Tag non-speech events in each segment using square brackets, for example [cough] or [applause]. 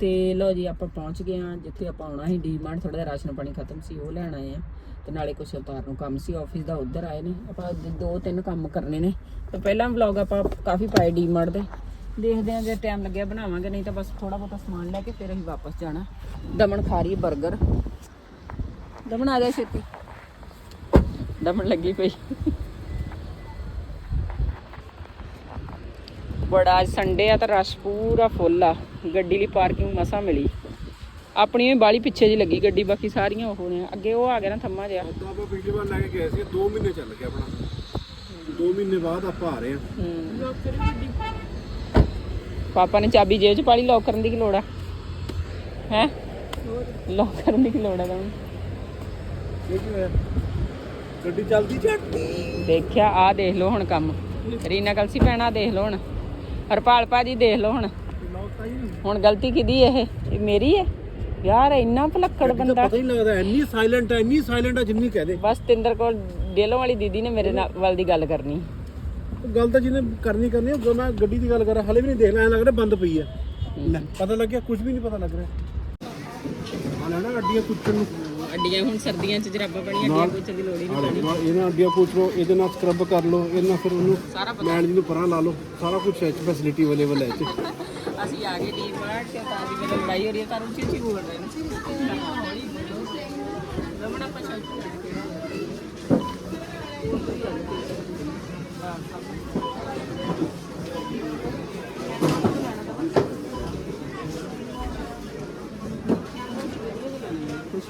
ਤੇ ਲਓ ਜੀ, ਆਪਾਂ ਪਹੁੰਚ ਗਏ ਆ ਜਿੱਥੇ ਆਪਾਂ ਆਉਣਾ ਸੀ, ਡੀਮਾਰਟ ਥੋੜਾ ਜਿਹਾ ਰਾਸ਼ਨ ਪਾਣੀ ਖਤਮ ਸੀ, ਉਹ ਲੈਣ ਆਏ ਆ ਤੇ ਨਾਲੇ ਕੁਛ ਅਵਤਾਰ ਨੂੰ ਕੰਮ ਸੀ ਆਫਿਸ ਦਾ ਉੱਧਰ ਆਏ ਨੇ। ਆਪਾਂ ਦੋ ਤਿੰਨ ਕੰਮ ਕਰਨੇ ਨੇ। ਤੇ ਪਹਿਲਾਂ ਵਲੌਗ ਆਪਾਂ ਕਾਫੀ ਪਾਏ ਡੀਮਾਰਟ ਦੇ। ਦੇਖਦੇ ਆ ਜੇ ਟਾਈਮ ਲੱਗਿਆ ਬਣਾਵਾਂਗੇ, ਨਹੀਂ ਤਾਂ ਬਸ ਥੋੜਾ ਬਹੁਤਾ ਸਮਾਨ ਲੈ ਕੇ ਫਿਰ ਅਸੀਂ ਵਾਪਸ ਜਾਣਾ। ਦਮਨ ਖਾ ਰਹੀ 버ਗਰ ਦਮਨ ਆ ਗਿਆ ਛੇਤੀ। ਦਮਨ ਲੱਗੀ ਪਈ। ਬੜਾ ਅੱਜ ਸੰਡੇ ਆ ਤਾਂ ਰਸ਼ ਪੂਰਾ ਫੁੱਲ ਆ। ਗੱਡੀ ਲਈ ਪਾਰਕਿੰਗ ਮਸਾ ਮਿਲੀ। ਆਪਣੀ ਵੀ ਬਾਲੀ ਪਿੱਛੇ ਜੀ ਲੱਗੀ ਗੱਡੀ ਬਾਕੀ ਸਾਰੀਆਂ ਉਹ ਨੇ। ਅੱਗੇ ਉਹ ਆ ਗਿਆ ਨਾ ਥੰਮਾ ਤਾਂ ਆਪਾਂ ਪਿਛਲੀ ਵਾਰ ਲੈ ਕੇ ਗਏ ਸੀ 2 ਮਹੀਨੇ ਚੱਲ ਗਿਆ ਆਪਣਾ। 2 ਮਹੀਨੇ ਬਾਅਦ ਆਪਾਂ ਆ ਰਹੇ ਹਾਂ। ਪਾਪਾ ਨੇ ਚਾਬੀ ਜੇਬ 'ਚ ਪਾਲੀ ਲੌਕ ਕਰਨ ਦੀ ਕੀ ਲੋੜ ਆ? ਹੈ? ਲੌਕ ਕਰਨ ਦੀ ਕੀ ਲੋੜ ਆ ਤੁਹਾਨੂੰ ਇਹ ਕੀ ਹੋਇਆ? ਗੱਡੀ ਚੱਲਦੀ ਝੱਟੀ ਦੇਖਿਆ ਆ ਦੇਖ ਲਓ ਹੁਣ ਕੰਮ। ਰੀਨਾ ਕਲਸੀ ਪੈਣਾ ਦੇਖ ਲਓ ਹੁਣ। ਹਰਪਾਲ ਭਾਜੀ ਦੇਖ ਲਓ ਹੁਣ। ਹੁਣ ਗਲਤੀ ਕਿਹਦੀ ਇਹ? ਇਹ ਮੇਰੀ ਹੈ ਯਾਰ ਇੰਨਾ ਭਲੱਕੜ ਬੰਦਾ। ਪਤਾ ਹੀ ਨਹੀਂ ਲੱਗਦਾ ਇੰਨੀ ਸਾਇਲੈਂਟ ਹੈ ਇੰਨੀ ਸਾਇਲੈਂਟ ਹੈ ਜਿੰਨੀ ਕਹਦੇ ਬਸ ਤਿੰਦਰ ਕੋਲ ਡੇਲੋਂ ਵਾਲੀ ਦੀਦੀ ਨੇ ਮੇਰੇ ਨਾਲ ਵੱਲ ਦੀ ਗੱਲ ਕਰਨੀ। ਗੱਲ ਤਾਂ ਜਿਹਨੇ ਕਰਨੀ ਕਰਨੀ ਹੈ ਮੈਂ ਗੱਡੀ ਦੀ ਗੱਲ ਕਰ ਰਿਹਾ ਹਲੇ ਵੀ ਨਹੀਂ ਦੇਖਣਾ ਐ ਲੱਗ ਰਿਹਾ ਬੰਦ ਪਈ ਹੈ। ਲੈ ਪਤਾ ਲੱਗਿਆ ਕੁਝ ਵੀ ਨਹੀਂ ਪਤਾ ਲੱਗ ਰਿਹਾ। ਆ ਲੈਣਾ ਅੱਡੀਆਂ ਕੁੱਟਣ ਨੂੰ। ਅੱਡੀਆਂ ਹੁਣ ਸਰਦੀਆਂ 'ਚ ਜਰਾਬਾਂ ਪਾਣੀਆਂ ਅੱਡੀਆਂ ਕੁਛ ਦੀ ਲੋੜ ਹੀ ਨਹੀਂ ਨਾਲ ਇਹਨਾਂ ਅੱਡੀਆਂ ਕੁੱਟ ਲਓ ਇਹਦੇ ਨਾਲ ਸਕਰਬ ਕਰ ਲਓ ਇਹਦੇ ਨਾਲ ਫਿਰ ਉਹਨੂੰ ਸਾਰਾ ਮੈਨ ਜੀ ਨੂੰ ਪਰਾਂ ਲਾ ਲਓ ਸਾਰਾ ਕੁਝ ਹੈ ਫੈਸਿਲਿਟੀ ਅਵੇਲੇਬਲ ਹੈ 'ਚ ਅਸੀਂ ਆ ਗਏ ਡੀ ਮਾਰਟ ਤੇ ਤਾਂ ਦੀ ਮੇਰੇ ਲੜਾਈ ਹੋ ਰਹੀ ਹੈ ਤਾਂ ਉੱਚੀ ਉੱਚੀ ਬੋਲ ਰਹੇ ਨੇ। ਰਮਣਾ ਪਛਲ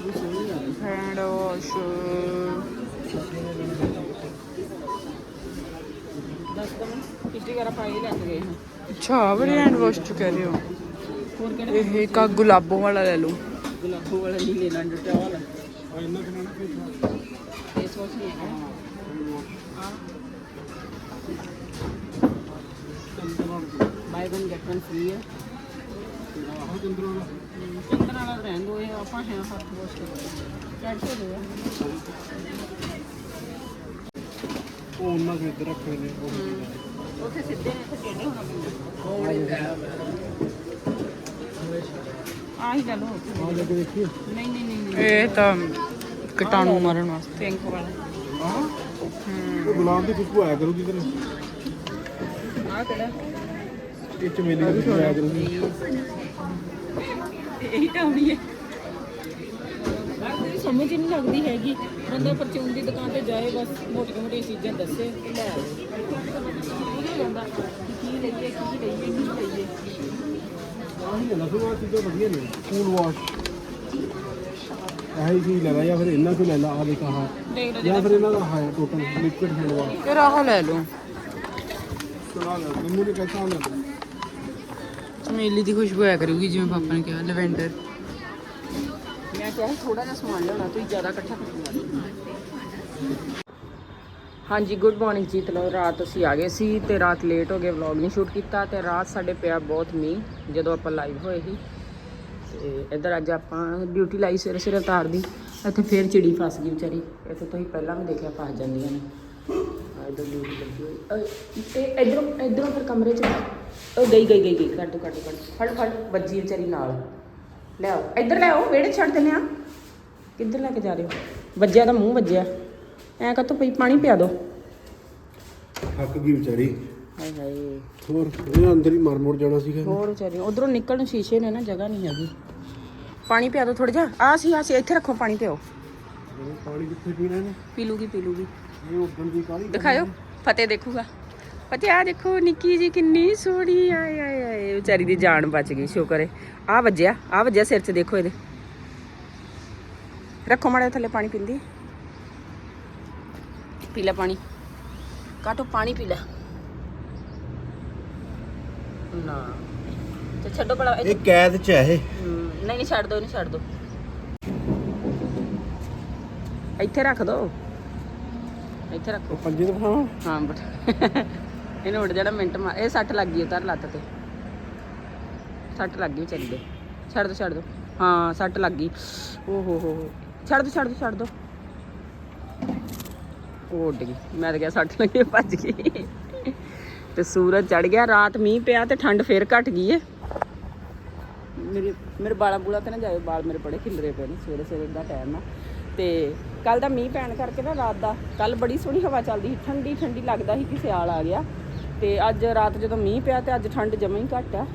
ਹੈਂਡ ਵਾਸ਼। ਅੱਛਾ ਬੜੇ ਹੈਂਡ ਵਾਸ਼ ਚ ਕਹਿ ਰਹੇ ਹੋ? ਇਹ ਕਾ ਗੁਲਾਬੋਂ ਵਾਲਾ ਲੈ ਲਓ। ਗੁਲਾਬੋ ਵਾਲਾ ਨਹੀਂ ਲੈਣਾ ਡਟਾ ਵਾਲਾ। ਇਹਨਾਂ ਕਿਨਾਂ ਨਾ ਫੇਸ ਵਾਸ਼ ਨਹੀਂ ਹੈ buy one get one free ਹੈ ਚੰਦਰੋਂ ਵਾਲਾ। ਚੰਦਨ ਵਾਲਾ ਰਹਿਣ ਦੋ ਇਹ ਆਪਾਂ ਹੈ ਹੱਥ ਵਾਸ਼ ਕਰਦੇ ਚੈੱਕ ਹੋ ਜਾਊਗਾ ਉਹ ਉਹਨਾਂ ਦੇ ਇੱਧਰ ਰੱਖੇ ਨੇ ਉਹ ਉੱਥੇ ਸਿੱਧੇ ਨੇ ਇੱਥੇ ਟੇਢੇ ਹੋਣਾ ਪੈਂਦਾ? ਆਹੀ ਲੈ ਲਓ ਆ ਲੈ ਕੇ ਦੇਖੀਏ ਨਹੀਂ ਨਹੀਂ ਨਹੀਂ ਇਹ ਤਾਂ ਕੀਟਾਣੂ ਮਾਰਨ ਵਾਸਤੇ। ਪਿੰਕ ਵਾਲਾ। ਹਾਂ। ਉਹ ਗੁਲਾਬ ਦੀ ਖੁਸ਼ਬੂ ਆਇਆ ਕਰੂਗੀ ਕਿਧਰ ਆਹ ਕਿਹੜਾ? ਇਹ ਚਮੇਲੀ ਦੀ ਖੁਸ਼ਬੂ ਆਇਆ ਕਰੂਗੀ। ਇਹੀ ਤਾਂ ਹੋਣੀ ਹੈ। ਕੋਈ ਸਮਝ ਹੀ ਨਹੀਂ ਲੱਗਦੀ ਹੈਗੀ। ਬੰਦਾ ਪਰਚੂਨ ਦੀ ਦੁਕਾਨ ਤੇ ਜਾਏ ਬਸ ਮੋਟੀਆਂ ਮੋਟੀਆਂ ਚੀਜ਼ਾਂ ਦੱਸੇ ਲੈ ਹੋ ਜਾਂਦਾ ਕਿ ਕੀ ਲਈਏ ਕੀ ਲਈਏ ਕੀ ਲਈਏ। ਆਹ ਹੀ ਲੈਣਾ ਸੁਆ ਚੀਜ਼ਾਂ ਵਧੀਆ ਨੇ। ਕੂਲ ਵਾਸ਼ ਇਹੀ ਚੀਜ਼ ਲੈਣਾ ਜਾਂ ਫਿਰ ਇਹਨਾਂ ਤੋਂ ਲੈ ਲਾ ਆ ਦੇਖ ਆਹ। ਦੇਖ ਲਓ ਜਾਂ ਫਿਰ ਇਹਨਾਂ ਦਾ ਆਹ ਹੈ ਟੋਟਲ ਲਿਕਵਿਡ ਹੈਂਡ ਵਾਸ਼ ਫਿਰ ਆਹ ਲੈ ਲਓ। ਚਲਾ ਲੈ ਮੈਨੂੰ ਨਹੀਂ ਕਹਿਤਾ ਹੁੰਦਾ ਚਮੇਲੀ ਦੀ ਖੁਸ਼ਬੂ ਆਇਆ ਕਰੂਗੀ, ਜਿਵੇਂ ਪਾਪਾ ਨੇ ਕਿਹਾ, ਲਵੈਂਡਰ। ਮੈਂ ਕਿਹਾ ਥੋੜਾ ਜਿਹਾ ਸਮਾਨ ਲਿਆਉਣਾ, ਤੁਸੀਂ ਜ਼ਿਆਦਾ ਇਕੱਠਾ ਕਰ ਹਾਂਜੀ ਗੁੱਡ ਮਾਰਨਿੰਗ ਜੀ ਤਲੋ ਰਾਤ ਅਸੀਂ ਆ ਗਏ ਸੀ ਤੇ ਰਾਤ ਲੇਟ ਹੋ ਗਏ ਵਲੌਗ ਨਹੀਂ ਸ਼ੂਟ ਕੀਤਾ ਤੇ ਰਾਤ ਸਾਡੇ ਪਿਆ ਬਹੁਤ ਮੀਂਹ, ਜਦੋਂ ਆਪਾਂ ਲਾਈਵ ਹੋਏ ਸੀ। ਤੇ ਇੱਧਰ ਅੱਜ ਆਪਾਂ ਡਿਊਟੀ ਲਾਈ ਸਵੇਰੇ ਸਵੇਰੇ ਉਤਾਰ ਦੀ, ਇੱਥੇ ਫੇਰ ਚਿੜੀ ਫਸ ਗਈ ਵਿਚਾਰੀ। ਇੱਥੇ ਤੁਸੀਂ ਪਹਿਲਾਂ ਵੀ ਦੇਖਿਆ ਫਸ ਜਾਂਦੀਆਂ ਨੇ। ਆਹ ਇੱਧਰ ਡਿਊਟੀ ਲੱਗੀ ਹੋਈ। ਤੇ ਇਧਰੋਂ ਇਧਰੋਂ ਫਿਰ ਕਮਰੇ 'ਚ ਉਹ ਗਈ ਗਈ ਗਈ ਗਈ। ਕੱਢ ਦੋ ਕੱਢ ਦੋ, ਕੱਢ ਫੜ ਫੜ ਵੱਜੀ ਵਿਚਾਰੀ ਨਾਲ। ਲੈ ਆਓ। ਇੱਧਰ ਲੈ ਆਓ। ਵਿਹੜੇ 'ਚ ਛੱਡ ਦਿੰਦੇ ਆ। ਕਿੱਧਰ ਲੈ ਕੇ ਜਾ ਰਹੇ ਹੋ? ਵੱਜਿਆ ਤਾਂ ਮੂੰਹ ਵੱਜਿਆ। ਐ ਕਾ ਪਈ? ਪਾਣੀ ਪਿਆ ਦੋ। ਥੱਕ ਗਈ ਵਿਚਾਰੀ। ਹਾਏ ਹਾਏ। ਹੋਰ ਇਹ ਅੰਦਰ ਹੀ ਮਰ ਮੁਰ ਜਾਣਾ ਸੀਗਾ। ਹੋਰ ਵਿਚਾਰੀ ਉਧਰੋਂ ਨਿਕਲਣ ਨੂੰ ਸ਼ੀਸ਼ੇ ਨੇ ਨਾ ਜਗ੍ਹਾ ਨਹੀਂ ਹੈਗੀ। ਪਾਣੀ ਪਿਆ ਦੋ ਥੋੜਾ ਜਿਹਾ। ਆ ਸੀ ਆ ਸੀ। ਇੱਥੇ ਰੱਖੋ ਪਾਣੀ ਪਿਓ। ਪਾਣੀ ਕਿੱਥੇ ਪੀਣਾ ਨੇ ਪੀ ਲੂਗੀ ਪੀ ਲੂਗੀ। ਇਹ ਉਦੋਂ ਦੀ ਕਾਲੀ ਦਿਖਾਇਓ। ਫਤਿਹ ਦੇਖੂਗਾ। ਫਤਿਹ ਆ ਦੇਖੋ ਨਿੱਕੀ ਜੀ ਕਿੰਨੀ ਸੋਹਣੀ ਆਏ ਆਏ ਆਏ। ਵਿਚਾਰੀ ਦੀ ਜਾਨ ਬਚ ਗਈ ਸ਼ੁਕਰ ਹੈ ਆ ਵੱਜਿਆ ਆ ਵੱਜਿਆ ਸਿਰ 'ਚ ਦੇਖੋ ਇਹਦੇ। ਰੱਖੋ ਮਾੜਾ ਥੱਲੇ ਪਾਣੀ ਪੀਂਦੀ ਪੀ ਲੈ ਪਾਣੀ। ਕਾਟੋ ਪਾਣੀ ਪੀ ਲੈ? ਨਾ। ਤੇ ਛੱਡੋ ਬੜਾ ਇਹ ਕੈਦ ਚ ਹੈ ਇਹ। ਨਹੀਂ ਨਹੀਂ ਛੱਡ ਦੋ ਨਹੀਂ ਛੱਡ ਦੋ। ਇੱਥੇ ਰੱਖ ਦੋ। ਇੱਥੇ ਰੱਖੋ। ਪੰਜੇ ਤੋਂ ਖਾਵਾਂ ਹਾਂ ਬਟ ਇਹਨੂੰ ਉੱਡ ਜਾਣਾ ਮਿੰਟ ਮਾ ਇਹ ਸੱਟ ਲੱਗ ਗਈ ਉਤਾਰ ਲੱਤ ਤੇ। ਸੱਟ ਲੱਗ ਗਈ ਵਿਚਾਰੀ ਦੇ। ਛੱਡ ਦੋ ਛੱਡ ਦੋ। ਹਾਂ, ਸੱਟ ਲੱਗ ਗਈ। ਓ ਹੋ ਹੋ ਹੋ। ਛੱਡ ਦੋ ਛੱਡ ਦੋ ਛੱਡ ਦੋ। ਉਹ ਉੱਡ ਗਈ। ਮੈਂ ਤਾਂ ਕਿਹਾ ਸੱਟ ਲੱਗੀ, ਭੱਜ ਗਈ। ਤੇ ਸੂਰਜ ਚੜ ਗਿਆ, ਰਾਤ ਮੀਂਹ ਪਿਆ ਤੇ ਠੰਡ ਫੇਰ ਘਟ ਗਈ ਏ। ਮੇਰੇ ਮੇਰੇ ਬਾਲਾਂ ਬੂਲਾ ਤੇ ਨਾ ਜਾਇਓ ਬਾਲ ਮੇਰੇ ਬੜੇ ਖਿਲਰੇ ਪਏ ਨੇ, ਸਵੇਰੇ ਸਵੇਰੇ ਦਾ ਟਾਈਮ ਆ। ਤੇ ਕੱਲ ਦਾ ਮੀਂਹ ਪੈਣ ਕਰਕੇ ਨਾ ਰਾਤ ਦਾ ਕੱਲ ਬੜੀ ਸੋਹਣੀ ਹਵਾ ਚੱਲਦੀ ਸੀ, ਠੰਡੀ ਠੰਡੀ ਲੱਗਦਾ ਸੀ ਕਿ ਸਿਆਲ ਆ ਗਿਆ। ਤੇ ਅੱਜ ਰਾਤ ਜਦੋਂ ਮੀਂਹ ਪਿਆ ਤੇ ਅੱਜ ਠੰਡ ਜਮਾਂ ਹੀ ਘੱਟ ਆ।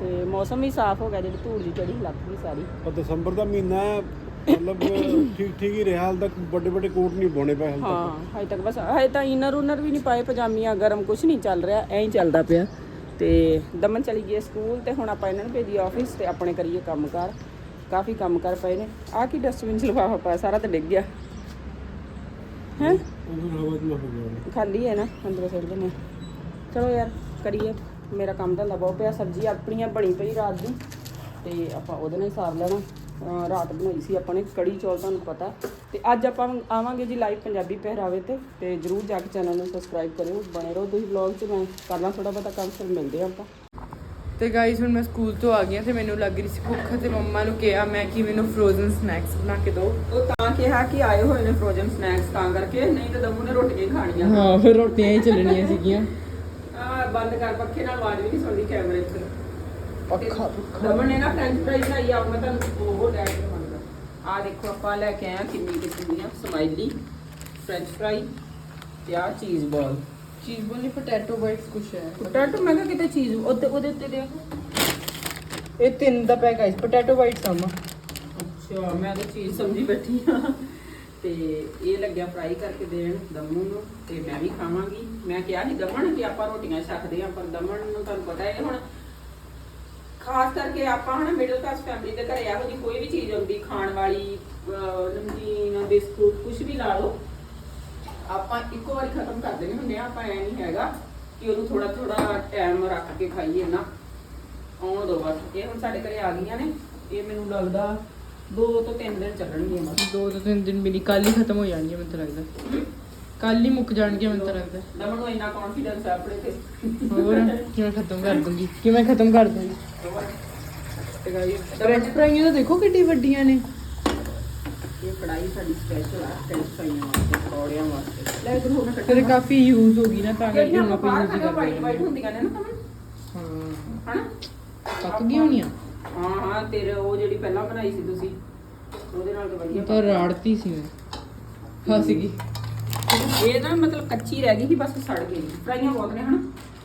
ਤੇ ਮੌਸਮ ਵੀ ਸਾਫ਼ ਹੋ ਗਿਆ ਜਿਹੜੀ ਧੂੜ ਜੀ ਚੜੀ ਲੱਗ ਗਈ ਸਾਰੀ। ਪਰ ਦਸੰਬਰ ਦਾ ਮਹੀਨਾ ਹੈ, ਮਤਲਬ ਠੀਕ ਠੀਕ ਹੀ ਰਿਹਾ ਹਾਲ ਤੱਕ ਵੱਡੇ ਵੱਡੇ ਕੋਟ ਨਹੀਂ ਪਾਉਣੇ ਪਏ ਹਾਲ ਤੱਕ। ਹਾਂ ਹਜੇ ਤੱਕ ਬਸ ਹਜੇ ਤਾਂ ਇਨਰ ਉਨਰ ਵੀ ਨਹੀਂ ਪਾਏ ਪਜਾਮੀਆਂ ਗਰਮ ਕੁਝ ਨਹੀਂ ਚੱਲ ਰਿਹਾ ਐਂ ਹੀ ਚੱਲਦਾ ਪਿਆ। ਤੇ ਦਮਨ ਚਲੀ ਗਈ ਹੈ ਸਕੂਲ ਤੇ ਹੁਣ ਆਪਾਂ ਇਹਨਾਂ ਨੂੰ ਭੇਜੀਏ ਆਫਿਸ ਤੇ ਆਪਣੇ ਕਰੀਏ ਕੰਮਕਾਰ। ਕਾਫੀ ਕੰਮ ਕਰ ਪਏ ਨੇ। ਆ ਕੀ ਡਸਟਬਿਨ ਚ ਲਿਫਾਫਾ ਪਾਇਆ ਸਾਰਾ ਤਾਂ ਡਿੱਗ ਗਿਆ। ਹੈ? ਹਵਾ ਗਿਆ। ਖਾਲੀ ਹੈ ਨਾ ਅੰਦਰੋਂ ਸੁੱਟ ਦਿੰਦੇ ਹਾਂ। ਚਲੋ ਯਾਰ ਕਰੀਏ। ਮੇਰਾ ਕੰਮ ਧੰਦਾ ਬਹੁਤ ਪਿਆ ਸਬਜ਼ੀ ਆਪਣੀਆਂ ਬਣੀ ਪਈ ਰਾਤ ਦੀ। ਤੇ ਆਪਾਂ ਉਹਦੇ ਨਾਲ ਹੀ ਸਾਰ ਲੈਣਾ। ਰਾਤ ਬਣਾਈ ਸੀ ਆਪਾਂ ਨੇ ਕੜੀ ਚੌਲ ਤੁਹਾਨੂੰ ਪਤਾ। ਤੇ ਅੱਜ ਆਪਾਂ ਆਵਾਂਗੇ ਜੀ ਲਾਈਵ ਪੰਜਾਬੀ ਪਹਿਰਾਵੇ ਤੇ। ਤੇ ਜਰੂਰ ਜਾ ਕੇ ਚੈਨਲ ਨੂੰ ਸਬਸਕ੍ਰਾਈਬ ਕਰਿਓ। ਬਣੇ ਰਹੋ ਤੁਸੀਂ ਵਲੌਗ 'ਚ। ਮੈਂ ਕਰਨਾ ਥੋੜਾ ਬਹੁਤਾ ਕੰਮ ਫਿਰ ਮਿਲਦੇ ਆਪਾਂ। ਤੇ ਗਾਈਸ ਹੁਣ ਮੈਂ ਸਕੂਲ ਤੋਂ ਆ ਗਈ ਹਾਂ ਤੇ ਮੈਨੂੰ ਲੱਗ ਰਹੀ ਸੀ ਭੁੱਖ ਤੇ ਮੰਮਾ ਨੂੰ ਕਿਹਾ ਮੈਂ ਕਿ ਮੈਨੂੰ ਫਰੋਜ਼ਨ ਸਨੈਕਸ ਬਣਾ ਕੇ ਦਿਓ। ਉਹ ਤਾਂ ਕਿਹਾ ਕਿ ਆਏ ਹੋਏ ਨੇ ਫਰੋਜ਼ਨ ਸਨੈਕਸ ਤਾਂ ਕਰਕੇ ਨਹੀਂ ਤਾਂ ਦਮੂ ਨੇ ਰੋਟੀਆਂ ਹੀ ਖਾਣੀਆਂ। ਹਾਂ ਫਿਰ ਰੋਟੀਆਂ ਹੀ ਚੱਲਣੀਆਂ ਸੀਗੀਆਂ। ਬੰਦ ਕਰ ਪੱਖੇ ਨਾਲ ਆਵਾਜ਼ ਵੀ ਨਹੀਂ ਸੁਣਦੀ ਕੈਮਰੇ 'ਚ ਪੱਖਾ ਦਮਨ ਨੇ ਨਾ ਫ੍ਰੈਂਚ ਫਰਾਈਜ਼ ਬਣਾਈ ਆ ਮੈਂ ਤੁਹਾਨੂੰ ਉਹ ਡੈਡ ਨੂੰ ਮੰਗਦਾ ਆ ਦੇਖੋ ਆਪਾਂ ਲੈ ਕੇ ਆਏ ਆ ਕਿੰਨੀ ਕਿਸਮ ਦੀਆਂ ਸਮਾਈਲੀ। ਫ੍ਰੈਂਚ ਫਰਾਈ ਤੇ ਆ ਚੀਜ਼ ਬਾਲ ਚੀਜ਼ ਬੋਲੀ ਪੋਟੈਟੋ ਬਾਈਟਸ ਕੁਛ ਹੈ। ਪੋਟੈਟੋ ਮੈਂ ਕਿਹਾ ਕਿਤੇ ਚੀਜ਼ ਉਹਦੇ ਉਹਦੇ ਉੱਤੇ ਦੇਖੋ ਇਹ ਤਿੰਨ ਦਾ ਪੈਕ ਹੈ ਪੋਟੈਟੋ ਬਾਈਟਸ ਆਮਾ ਅੱਛਾ ਮੈਂ ਤਾਂ ਚੀਜ਼ ਸਮਝੀ ਬੈਠੀ ਆ। ਤੇ ਇਹ ਲੱਗਿਆ ਫਰਾਈ ਕਰਕੇ ਦੇਣ ਦਮਨ ਨੂੰ, ਤੇ ਮੈਂ ਵੀ ਖਾਵਾਂਗੀ। ਮੈਂ ਕਿਹਾ ਸੀ ਦਮਨ ਕਿ ਆਪਾਂ ਰੋਟੀਆਂ ਛਕਦੇ ਆ, ਪਰ ਦਮਨ ਨੂੰ ਤੁਹਾਨੂੰ ਪਤਾ ਹੈ ਹੁਣ, ਖਾਸ ਕਰਕੇ ਆਪਾਂ ਹਨਾ ਮਿਡਲ ਕਲਾਸ ਫੈਮਿਲੀ ਦੇ ਘਰੇ ਇਹੋ ਜਿਹੀ ਕੋਈ ਵੀ ਚੀਜ਼ ਹੁੰਦੀ, ਖਾਣ ਵਾਲੀ ਨਮਕੀਨ, ਬਿਸਕੁਟ ਕੁਝ ਵੀ ਲਾ ਲਓ, ਆਪਾਂ ਇੱਕੋ ਵਾਰੀ ਖਤਮ ਕਰ ਦੇਣੇ ਹੁੰਦੇ ਆ, ਆਪਾਂ ਐ ਨਹੀਂ ਹੈਗਾ ਕਿ ਉਹਨੂੰ ਥੋੜਾ ਥੋੜਾ ਟਾਈਮ ਰੱਖ ਕੇ ਖਾਈਏ ਨਾ। ਆਉਣ ਦੋ ਬਸ, ਇਹ ਹੁਣ ਸਾਡੇ ਘਰੇ ਆ ਗਈਆਂ ਨੇ, ਇਹ ਮੈਨੂੰ ਲੱਗਦਾ ਦੋ ਤੋਂ ਤਿੰਨ ਦਿਨ ਚੱਲਣਗੀਆਂ ਬਸ। ਦੋ ਤੋਂ ਤਿੰਨ ਦਿਨ ਮੇਰੀ ਕੱਲ ਹੀ ਖਤਮ ਹੋ ਜਾਣਗੇ ਮੈਨੂੰ ਤਾਂ ਲੱਗਦਾ। ਕੱਲ ਹੀ ਮੁੱਕ ਜਾਣਗੇ ਮੈਨੂੰ ਤਾਂ ਲੱਗਦਾ। ਦਮਨ ਨੂੰ ਇੰਨਾ ਕੌਨਫੀਡੈਂਸ ਹੈ ਆਪਣੇ ਤੇ। ਹੋਰ ਕਿਵੇਂ ਖਤਮ ਕਰ ਦੂੰਗੀ? ਕਿਵੇਂ ਖਤਮ ਕਰ ਦੂੰਗੀ? ਤੇ ਗਾਈ ਫ੍ਰੈਂਚ ਫਰਾਈਆਂ ਤਾਂ ਦੇਖੋ ਕਿੱਡੀ ਵੱਡੀਆਂ ਨੇ। ਇਹ ਕੜਾਈ ਸਾਡੀ ਸਪੈਸ਼ਲ ਆ ਫ੍ਰੈਂਚ ਫਰਾਈਆਂ ਵਾਸਤੇ ਪਕੌੜਿਆਂ ਵਾਸਤੇ। ਲੈ ਇਧਰ ਹੁਣ ਤੇ ਕਾਫੀ ਯੂਜ਼ ਹੋ ਗਈ ਨਾ ਤਾਂ ਕਰਕੇ ਹੁਣ ਆਪਾਂ ਯੂਜ਼ ਹੀ ਖਾਂਦੇ ਵਾਈਟ ਕਰਦੇ ਵਾਈਟ ਹੁੰਦੀਆਂ ਨੇ ਨਾ ਦਮਨ। ਹਾਂ। ਹਨਾ? ਪੱਕ ਗਈਆਂ ਹੋਣੀਆਂ? ਹਾਂ ਹਾਂ ਤੇਰੇ ਉਹ ਜਿਹੜੀ ਪਹਿਲਾਂ ਬਣਾਈ ਸੀ ਤੁਸੀਂ ਉਹਦੇ ਨਾਲ ਤਾਂ ਵਧੀਆ ਤਾਂ ਰਾੜਤੀ ਸੀ ਮੈਂ। ਫਸ ਗਈ। ਇਹ ਨਾ ਮਤਲਬ ਕੱਚੀ ਰਹਿ ਗਈ ਸੀ ਬਸ ਸੜ ਗਈ। ਫਰਾਈਆਂ ਬਹੁਤ ਨੇ ਹਨਾ?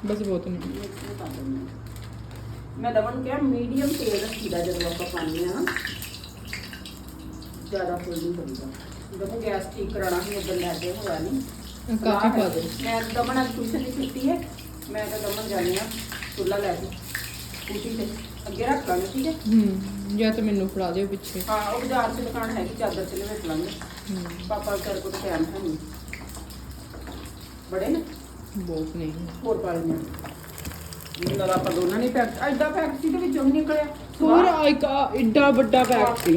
ਬਸ ਬਹੁਤ ਨੇ। ਮੈਂ ਦਮਨ ਕਿਹਾ ਮੀਡੀਅਮ ਤੇਲ ਰੱਖੀਦਾ ਜਦੋਂ ਆਪਾਂ ਪਾਉਂਦੇ ਆ ਜ਼ਿਆਦਾ ਫੁੱਲ ਨਹੀਂ ਕਰੀਦਾ ਜਦੋਂ ਗੈਸ ਠੀਕ ਕਰਾਣਾ ਸੀ ਉਦੋਂ ਲੈ ਕੇ ਹੋਇਆ ਨਹੀਂ। ਕਾਫੀ ਪਾ ਦੇ ਮੈਂ ਦਮਨ ਅੱਜ ਟਿਊਸ਼ਨ ਨਹੀਂ ਕੀਤੀ ਹੈ। ਮੈਂ ਤਾਂ ਦਮਨ ਜਾਣੀ ਆ ਚੁੱਲਾ ਲੈ ਕੇ। ਸਕੂਟੀ ਤੇ। ਅੱਗੇ ਰੱਖ ਲਾਂਗੇ ਠੀਕ ਹੈ? ਹੂੰ ਜਾਂ ਤਾਂ ਮੈਨੂੰ ਫੜਾ ਦਿਓ ਪਿੱਛੇ। ਹਾਂ ਉਹ ਬਾਜ਼ਾਰ 'ਚ ਦੁਕਾਨ ਹੈਗੀ ਚਾਦਰ 'ਚ ਲਵੇਟ ਲਾਂਗੇ। ਹੂੰ। ਪਾਪਾ ਤੇਰੇ ਕੋਲ ਟਾਈਮ ਹੈ ਨਹੀਂ। ਬੜੇ ਨੇ? ਬਹੁਤ ਨਹੀਂ ਹੋਰ ਪਾ ਲੈਂਦੇ ਜਿੰਨਾ ਦਾ ਆਪਾਂ ਦੋਨਾਂ ਨੇ ਪੈਕ ਐਡਾ ਪੈਕ ਸੀ ਤੇ ਵਿੱਚੋਂ ਵੀ ਨਿਕਲਿਆ। ਹੋਰ ਆ ਇੱਕ ਆ ਏਡਾ ਵੱਡਾ ਪੈਕ ਸੀ।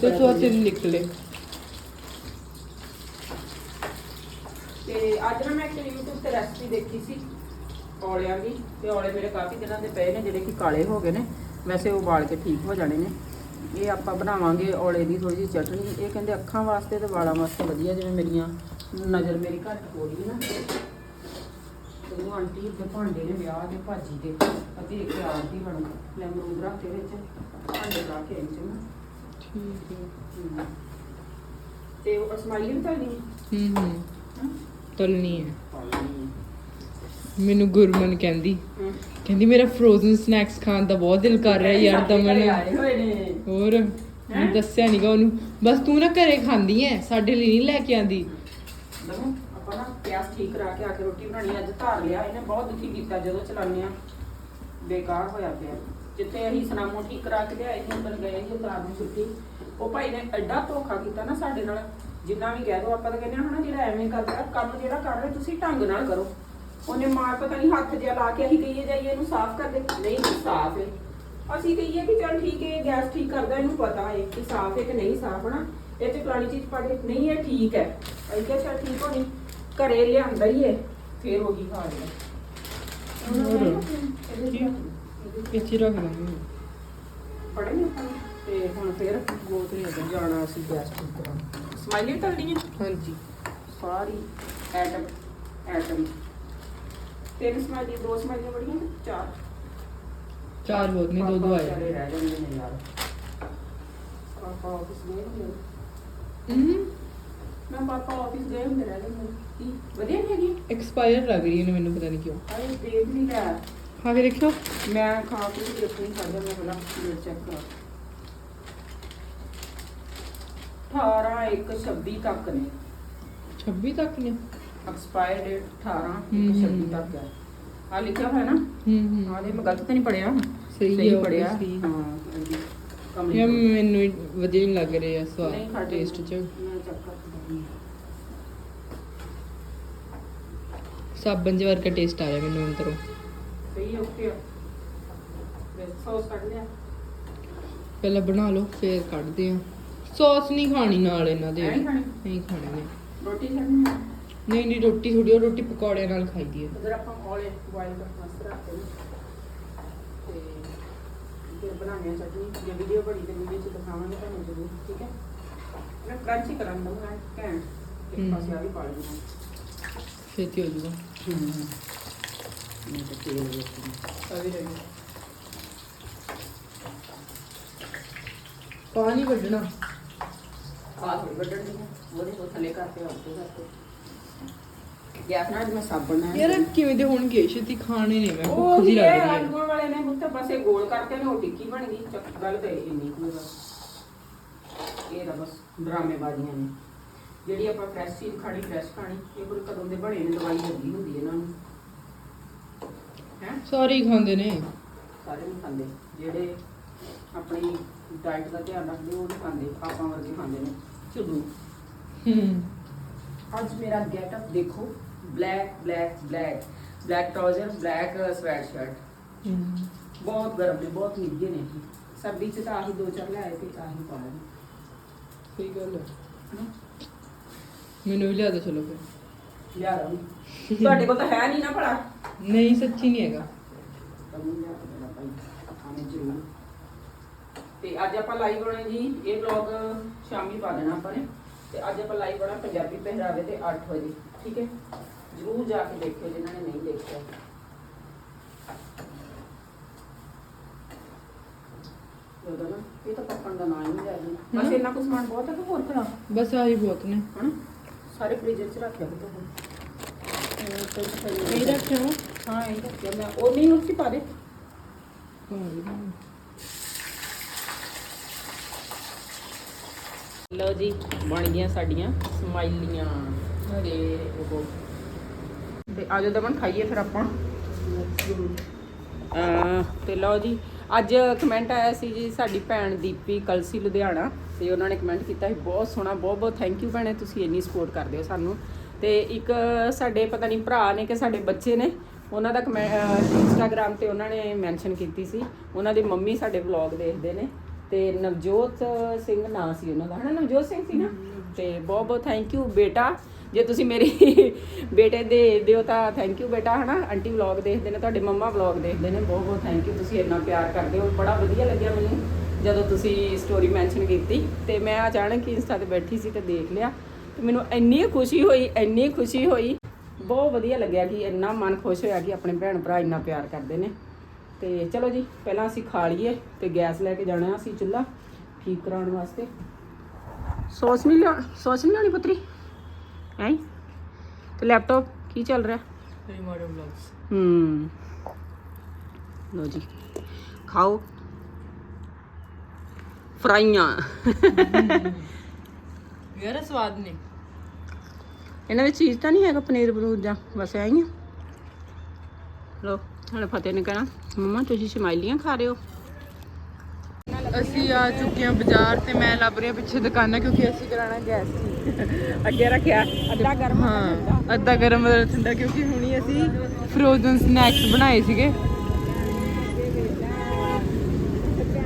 ਤੇ ਤੋਂ ਤਿੰਨ ਨਿਕਲੇ। ਤੇ ਅੱਜ ਨਾ ਮੈਂ ਇੱਕ YouTube ਤੇ ਰੈਸਪੀ ਦੇਖੀ ਸੀ। ਔਲਿਆਂ ਦੀ ਤੇ ਔਲੇ ਮੇਰੇ ਕਾਫੀ ਦਿਨਾਂ ਦੇ ਪਏ ਨੇ ਜਿਹੜੇ ਕਿ ਕਾਲੇ ਹੋ ਗਏ ਨੇ। ਵੈਸੇ ਉਹ ਉਬਾਲ ਕੇ ਠੀਕ ਹੋ ਜਾਣੇ ਨੇ। ਇਹ ਆਪਾਂ ਬਣਾਵਾਂਗੇ ਔਲੇ ਦੀ ਥੋੜੀ ਜਿਹੀ ਚਟਨੀ। ਇਹ ਕਹਿੰਦੇ ਅੱਖਾਂ ਵਾਸਤੇ ਤੇ ਵਾਲਾਂ ਵਾਸਤੇ ਵਧੀਆ ਜਿਵੇਂ ਮੇਰੀਆਂ ਨਜ਼ਰ ਮੇਰੀ ਘੱਟ ਹੋ ਰਹੀ ਹੈ ਨਾ। ਤੇ ਉਹ ਆਂਟੀ ਦੇ ਭਾਂਡੇ ਨੇ ਵਿਆਹ ਦੇ ਭਾਜੀ ਦੇ ਅਤੇ ਇੱਕ ਆਰਤੀ ਬਣ ਲੈ ਅਮਰੂਦ ਰੱਖ ਕੇ ਵਿੱਚ ਭਾਂਡੇ ਲਾ ਕੇ ਇੰਚ ਨਾ। ਠੀਕ ਹੈ। ਤੇ ਉਹ ਸਮਾਈਲੀ ਵੀ ਤਾਂ ਨਹੀਂ ਹੂੰ ਹੂੰ। ਹਾਂ? ਤਲਨੀ ਹੈ। ਮੈਨੂੰ ਗੁਰਮਨ ਕਹਿੰਦੀ। ਕਹਿੰਦੀ ਮੇਰਾ ਫਰੋਜ਼ਨ ਸਨੈਕਸ ਖਾਣ ਦਾ ਬਹੁਤ ਦਿਲ ਕਰ ਰਿਹਾ ਯਾਰ ਦਮਨ ਹੋਰ ਮੈਂ ਦੱਸਿਆ ਨੀਗਾ ਉਹਨੂੰ। ਬਸ ਤੂੰ ਨਾ ਘਰੇ ਖਾਂਦੀ ਐ ਸਾਡੇ ਲਈ ਨਹੀਂ ਲੈ ਕੇ ਆਂਦੀ। ਆਪਾਂ ਨਾ ਪਿਆਸ ਠੀਕ ਕਰਾ ਕੇ ਆ ਕੇ ਰੋਟੀ ਬਣਾਣੀ ਅੱਜ ਧਾਰ ਲਿਆ ਇਹਨੇ ਬਹੁਤ ਦੁਖੀ ਕੀਤਾ ਜਦੋਂ ਚਲਾਉਂਦੇ ਆ। ਬੇਕਾਰ ਹੋਇਆ ਪਿਆ। ਜਿੱਥੇ ਅਸੀਂ ਸਨਾਮੋ ਠੀਕ ਕਰਾ ਕੇ ਲਿਆਏ ਸੀ ਅੰਦਰ ਗਏ ਸੀ ਉਤਾਰ ਨੂੰ ਛੁੱਟੀ ਉਹ ਭਾਈ ਨੇ ਐਡਾ ਧੋਖਾ ਕੀਤਾ ਨਾ ਸਾਡੇ ਨਾਲ। ਜਿੰਨਾ ਵੀ ਕਹਿ ਦੋ ਆਪਾਂ ਤਾਂ ਕਹਿੰਦੇ ਹਾਂ ਹਨਾ ਜਿਹੜਾ ਐਵੇਂ ਕਰਦਾ ਕੰਮ ਜਿਹੜਾ ਕਰ ਰਹੇ ਤੁਸੀਂ ਢੰਗ ਨਾਲ ਕਰੋ। ਉਹਨੇ ਮਾਰ ਪਤਾ ਨਹੀਂ ਹੱਥ ਜਿਹਾ ਲਾ ਕੇ ਅਸੀਂ ਕਹੀਏ ਜਾਈਏ ਇਹਨੂੰ ਸਾਫ਼ ਕਰ ਦੇ। ਨਹੀਂ ਜੀ ਸਾਫ਼ ਹੈ ਅਸੀਂ ਕਹੀਏ ਕਿ ਚਲ ਠੀਕ ਹੈ ਗੈਸ ਠੀਕ ਕਰਦਾ ਇਹਨੂੰ ਪਤਾ ਹੈ ਕਿ ਸਾਫ਼ ਹੈ ਕਿ ਨਹੀਂ ਸਾਫ਼ ਨਾ ਇਹ ਤੇ ਪੁਰਾਣੀ ਚੀਜ਼ ਪਾ ਦੇ। ਨਹੀਂ ਇਹ ਠੀਕ ਹੈ ਅਸੀਂ ਕਿਹਾ ਚਲ ਠੀਕ ਹੋਣੀ ਘਰੇ ਲਿਆਂਦਾ ਹੀ ਹੈ ਫੇਰ ਉਹੀ ਖਾ ਲਿਆ ਹੋਰ। ਪਿੱਛੇ ਰੱਖ ਲਾਂਗੇ। ਪੜੇ ਨੇ ਆਪਾਂ ਨੇ। ਤੇ ਹੁਣ ਫੇਰ ਗੋਤਰੀ ਅਦਰ ਜਾਣਾ ਅਸੀਂ ਗੈਸ ਠੀਕ ਕਰਾਂ ਸਮਾਈਲੀ ਤਲਣੀ ਹੈ ਹਾਂਜੀ। ਸਾਰੀ ਐਟਮ ਐਟਮ। ਤਿੰਨ ਸਮਾਈਲੀ ਦੋ ਸਮਾਈਲੀਆਂ ਬੜੀਆਂ ਤੇ ਚਾਰ ਚਾਰ ਬਹੁਤ ਨੇ ਦੋ ਦੋ ਆਏ ਵਿਚਾਰੇ ਰਹਿ ਜਾਂਦੇ ਨੇ ਯਾਰ ਪਾਪਾ ਆਫਿਸ ਗਏ ਹੁੰਦੇ ਨੇ। ਹੂੰ ਮੈਂ ਪਾਪਾ ਆਫਿਸ ਗਏ ਹੁੰਦੇ ਰਹਿ ਜਾਂਦੇ ਨੇ। ਕੀ ਵਧੀਆ ਨਹੀਂ ਹੈਗੀ ਐਕਸਪਾਇਰ ਲੱਗ ਰਹੀ ਹੈ ਮੈਨੂੰ ਪਤਾ ਨਹੀਂ ਕਿਉਂ ਅਰੇ ਦੇਖ ਨਹੀਂ ਰਿਹਾ ਖਾ ਕੇ ਦੇਖਿਓ ਮੈਂ ਖਾ ਕੇ ਵੀ ਦੇਖਣੀ ਖਾ ਮੈਂ ਪਹਿਲਾਂ ਡੇਟ ਚੈੱਕ ਕਰਾਂ 18 1 26 ਤੱਕ ਨੇ 26 ਤੱਕ ਨੇ ਐਕਸਪਾਇਰ ਡੇਟ 18 ਹਮ, 1 26 ਹਮ। ਤੱਕ ਹੈ। ਆ ਲਿਖਿਆ ਹੋਇਆ ਨਾ? ਹੂੰ ਹੂੰ। ਹਾਂ ਜੇ ਮੈਂ ਗਲਤ ਤਾਂ ਨਹੀਂ ਪੜਿਆ ਸਹੀ ਸਹੀ ਹੈ, ਪੜਿਆ ਸਹੀ। ਹਾਂ ਹਾਂਜੀ ਕਮਲੀ ਯਾ ਮੈਨੂੰ ਹੀ ਵਧੀਆ ਨਹੀਂ ਲੱਗ ਰਿਹਾ ਨਹੀਂ ਸਵਾਦ ਖਾਦੇ ਟੇਸਟ ਚ। ਮੈਂ ਚੈੱਕ ਕਰਦੀ ਹਾਂ। ਸਾਬਣ ਜਿਹਾ ਵਰਗਾ ਟੇਸਟ ਆ ਰਿਹਾ ਮੈਨੂੰ ਅੰਦਰੋਂ। ਸਹੀ ਓਕੇ ਮੈਂ ਸੌਸ ਕੱਢ ਲਿਆ। ਪਹਿਲਾਂ ਬਣਾ ਲਓ ਫੇਰ ਕੱਢਦੇ ਆ ਸੌਸ ਨਹੀਂ ਖਾਣੀ ਨਾਲ ਇਹਨਾਂ ਦੇ। ਨਹੀਂ ਖਾਣੀ? ਨਹੀਂ ਖਾਣੇ ਨੇ। ਰੋਟੀ ਖਾਣੀ ਹੈ? ਨਹੀਂ ਨਹੀਂ ਰੋਟੀ ਥੋੜੀ ਉਹ ਰੋਟੀ ਪਕੌੜਿਆਂ ਨਾਲ ਖਾਈਦੀ ਹੈ ਉਧਰ ਆਪਾਂ ਔਲੇ ਬੋਇਲ ਕਰਨ ਵਾਸਤੇ ਰੱਖਦੇ ਨੇ ਤੇ ਫਿਰ ਬਣਾਉਣੀ ਆ ਚਟਨੀ। ਜੇ ਵੀਡੀਓ ਬਣੀ ਤੇ ਵੀਡੀਓ ਚ ਦਿਖਾਵਾਂਗੇ ਤੁਹਾਨੂੰ ਜ਼ਰੂਰ ਠੀਕ ਹੈ? ਮੈਂ ਕਰੰਚੀ ਕਰਾਂ ਦਊਂਗਾ ਘੈਂਟ। ਇੱਕ ਹਮ। ਪਾਸੇ ਆ ਵੀ ਪਾ ਲਈਏ ਛੇਤੀ ਹੋ ਜੂਗਾ ਮੈਂ ਤਾਂ ਤੇਲ ਵਿੱਚ ਆ ਵੀ ਰਹਿ ਗਿਆ ਪਾਣੀ ਵੱਢਣਾ। ਆਹ ਥੋੜੀ ਵੱਢਣ ਦੀ ਹੈ। ਉਹਦੇ ਤੋਂ ਥੱਲੇ ਕਰਕੇ ਆਪੇ ਕਰਕੇ ਗੈਸ ਨਾਲ ਅੱਜ ਮੈਂ ਸਾਬਣ ਨਾਲ ਯਾਰ ਕਿਵੇਂ ਦੇ ਹੋਣਗੇ? ਛੇਤੀ ਖਾਣੇ ਨੇ ਮੈਂ ਉਹ ਭੁੱਖ ਜੀ ਹੀ ਲੱਗ ਰਹੀ ਹੈ। ਆਲੂਆਂ ਵਾਲੇ ਨੇ ਮੁੱਤੇ ਪਾਸੇ ਗੋਲ ਕਰਕੇ ਨੇ ਉਹ ਟਿੱਕੀ ਬਣ ਗਈ ਚੱਕ ਗੱਲ ਤੇ ਇੰਨੀ ਕੁ ਬਸ ਇਹ ਤਾਂ ਬਸ ਡਰਾਮੇਬਾਜ਼ੀਆਂ ਨੇ। ਜਿਹੜੀ ਆਪਾਂ ਫਰੈਸ਼ ਚੀਜ਼ ਖਾਣੀ ਫਰੈਸ਼ ਖਾਣੀ ਇਹ ਕੋਈ ਕਦੋਂ ਦੇ ਬਣੇ ਨੇ ਦਵਾਈ ਲੱਗੀ ਹੁੰਦੀ ਇਹਨਾਂ ਨੂੰ। ਹੈ? ਸਾਰੇ ਹੀ ਖਾਂਦੇ ਨੇ। ਸਾਰੇ ਨਹੀਂ ਖਾਂਦੇ। ਜਿਹੜੇ ਆਪਣੀ ਡਾਈਟ ਦਾ ਧਿਆਨ ਰੱਖਦੇ ਉਹ ਨਹੀਂ ਖਾਂਦੇ। ਆਪਾਂ ਵਰਗੇ ਖਾਂਦੇ ਨੇ। ਚੁੱਲੂ ਹੂੰ। ਅੱਜ ਮੇਰਾ ਗੈਟਅਪ ਦੇਖੋ black black black black trouser black sweatshirt ਹੂੰ ਬਹੁਤ ਗਰਮ ਨੇ ਬਹੁਤ ਨਿੱਘੇ ਨੇ ਇਹ। ਸਰਦੀ ਚ ਤਾਂ ਆਹੀ ਦੋ ਚਾਰ ਲਿਆਏ ਤੇ ਆਹੀ ਪਾ ਲੈਣੇ ਸਹੀ ਗੱਲ ਹੈ ਹਨਾ ਮੈਨੂੰ ਵੀ ਲਿਆ ਦੋ ਚਲੋ ਫਿਰ ਲਿਆ ਦਾਂ ਤੁਹਾਡੇ ਕੋਲ ਤਾਂ ਹੈ ਨਹੀਂ ਨਾ ਭਲਾ ਨਹੀਂ ਸੱਚੀ ਨਹੀਂ ਹੈਗਾ ਤੁਹਾਨੂੰ ਲਿਆ ਕੇ ਦੇਣਾ ਭਾਈ ਆਨੇ ਜ਼ਰੂਰ ਤੇ ਅੱਜ ਆਪਾਂ ਲਾਈਵ ਹੋਣਾ ਜੀ ਇਹ ਵਲੌਗ ਸ਼ਾਮੀ ਪਾ ਦੇਣਾ ਆਪਾਂ ਨੇ ਤੇ ਅੱਜ ਆਪਾਂ ਲਾਈਵ ਹੋਣਾ ਪੰਜਾਬੀ ਪਹਿਰਾਵੇ ਤੇ 8 ਵਜੇ ਠੀਕ ਹੈ? ਜ਼ਰੂਰ ਜਾ ਕੇ ਦੇਖਿਓ ਜਿਨ੍ਹਾਂ ਨੇ ਨਹੀਂ ਦੇਖਿਆ। ਉਹਦਾ ਨਾ ਇਹ ਤਾਂ ਪੱਕਣ ਦਾ ਨਾਂ ਹੀ ਨਹੀਂ ਜਾਣੀ ਬਸ ਹਮ। ਇੰਨਾ ਕੁ ਸਮਾਨ ਬਹੁਤ ਹੈ ਕਿ ਹੋਰ ਭਲਾ ਬਸ ਆਹੀ ਬਹੁਤ ਨੇ। ਹਨਾ? ਸਾਰੇ ਫ੍ਰੀਜ਼ਰ 'ਚ ਰੱਖਿਆ ਬਤਾ ਇਹ ਰੱਖਿਆ? ਹਾਂ ਇਹ ਰੱਖਿਆ ਮੈਂ ਉਹ ਨਹੀਂ ਉੱਚੀ ਪਾ ਦੇ। ਲਓ ਜੀ ਬਣ ਗਈਆਂ ਸਾਡੀਆਂ ਸਮਾਈਲੀਆਂ। ਤੇ ਉਹ ਤੇ ਆਜੋ ਦਮਨ, ਖਾਈਏ ਫਿਰ ਆਪਾਂ। ਅਹ, ਤੇ ਲਓ ਜੀ, ਅੱਜ ਕਮੈਂਟ ਆਇਆ ਸੀ ਜੀ ਸਾਡੀ ਭੈਣ ਦੀਪੀ ਕਲਸੀ ਲੁਧਿਆਣਾ। ਤੇ ਉਹਨਾਂ ਨੇ ਕਮੈਂਟ ਕੀਤਾ ਸੀ, ਬਹੁਤ ਸੋਹਣਾ, ਬਹੁਤ ਬਹੁਤ ਥੈਂਕ ਯੂ ਭੈਣੇ, ਤੁਸੀਂ ਇੰਨੀ ਸਪੋਰਟ ਕਰਦੇ ਹੋ ਸਾਨੂੰ। ਤੇ ਇੱਕ ਸਾਡੇ ਪਤਾ ਨਹੀਂ ਭਰਾ ਨੇ ਕਿ ਸਾਡੇ ਬੱਚੇ ਨੇ, ਉਹਨਾਂ ਦਾ ਇੰਸਟਾਗ੍ਰam ਤੇ ਉਹਨਾਂ ਨੇ ਮੈਂਸ਼ਨ ਕੀਤੀ ਸੀ। ਉਹਨਾਂ ਦੀ ਮੰਮੀ ਸਾਡੇ ਵਲੌਗ ਦੇਖਦੇ ਨੇ। ਤੇ ਨਵਜੋਤ ਸਿੰਘ ਨਾਂ ਸੀ ਉਹਨਾਂ ਦਾ, ਹਨਾ ਨਵਜੋਤ ਸਿੰਘ ਸੀ ਨਾ? ਤੇ ਬਹੁਤ ਬਹੁਤ ਥੈਂਕ ਯੂ ਬੇਟਾ, ਜੇ ਤੁਸੀਂ ਮੇਰੀ [laughs] ਬੇਟੇ ਦੇ ਦਿਓ ਤਾਂ ਥੈਂਕ ਯੂ ਬੇਟਾ, ਹਨਾ? ਆਂਟੀ ਵਲੌਗ ਦੇਖਦੇ ਨੇ, ਤੁਹਾਡੇ ਮੰਮਾ ਵਲੌਗ ਦੇਖਦੇ ਨੇ, ਬਹੁਤ ਬਹੁਤ ਥੈਂਕ ਯੂ ਤੁਸੀਂ ਇੰਨਾ ਪਿਆਰ ਕਰਦੇ ਹੋ, ਬੜਾ ਵਧੀਆ ਲੱਗਿਆ ਮੈਨੂੰ ਜਦੋਂ ਤੁਸੀਂ ਸਟੋਰੀ ਮੈਂਸ਼ਨ ਕੀਤੀ। ਤੇ ਮੈਂ ਅਚਾਨਕ ਹੀ ਇੰਸਟਾ ਤੇ ਬੈਠੀ ਸੀ ਤੇ ਦੇਖ ਲਿਆ, ਤੇ ਮੈਨੂੰ ਇੰਨੀ ਖੁਸ਼ੀ ਹੋਈ, ਇੰਨੀ ਖੁਸ਼ੀ ਹੋਈ। ਬਹੁਤ ਵਧੀਆ ਲੱਗਿਆ ਕਿ ਇੰਨਾ ਮਨ ਖੁਸ਼ ਹੋਇਆ ਕਿ ਆਪਣੇ ਭੈਣ ਭਰਾ ਇੰਨਾ ਪਿਆਰ ਕਰਦੇ ਨੇ। ਤੇ ਚਲੋ ਜੀ ਪਹਿਲਾਂ ਅਸੀਂ ਖਾ ਲਈਏ ਤੇ ਗੈਸ ਲੈ ਕੇ ਜਾਣਾ ਅਸੀਂ ਚੁੱਲ੍ਹਾ ਠੀਕ ਕਰਾਉਣ ਵਾਸਤੇ। ਸੌਸ ਨਹੀਂ ਲਿਆ ਸੌਸ ਨਹੀਂ ਲਿਆਉਣੀ ਪੁੱਤਰੀ? ਹੈ ਤੇ ਲੈਪਟਾਪ ਕੀ ਚੱਲ ਰਿਹਾ? Remote vlogs. ਹੂੰ। ਲੋ ਜੀ ਖਾਓ। ਫਰਾਈਆਂ। ਯਾਰ ਸਵਾਦ ਨੇ ਇਹਨਾਂ ਵਿੱਚ ਚੀਜ਼ ਤਾਂ ਨਹੀਂ ਹੈਗਾ ਪਨੀਰ ਬਰੂਦ ਜਾਂ ਬਸ ਐਂ ਹੀ ਆ। ਲੋ ਹੁਣ ਫਤਿਹ ਨੇ ਕਹਿਣਾ ਮੰਮਾ ਤੁਸੀਂ ਸਮਾਈਲੀਆਂ ਖਾ ਰਹੇ ਹੋ? ਅਸੀਂ ਆ ਚੁੱਕੇ ਹਾਂ ਬਾਜ਼ਾਰ ਤੇ ਮੈਂ ਲੱਭ ਰਹੀ ਹਾਂ ਪਿੱਛੇ ਦੁਕਾਨਾਂ ਕਿਉਂਕਿ ਅਸੀਂ ਕਰਾਣਾ ਗੈਸ ਠੀਕ ਅੱਗੇ ਰੱਖਿਆ। ਅੱਧਾ ਗਰਮ ਹਾਂ ਅੱਧਾ ਗਰਮ ਅੱਧਾ ਠੰਡਾ ਕਿਉਂਕਿ ਹੁਣੀ ਅਸੀਂ ਫਰੋਜ਼ਨ ਸਨੈਕਸ ਬਣਾਏ ਸੀਗੇ।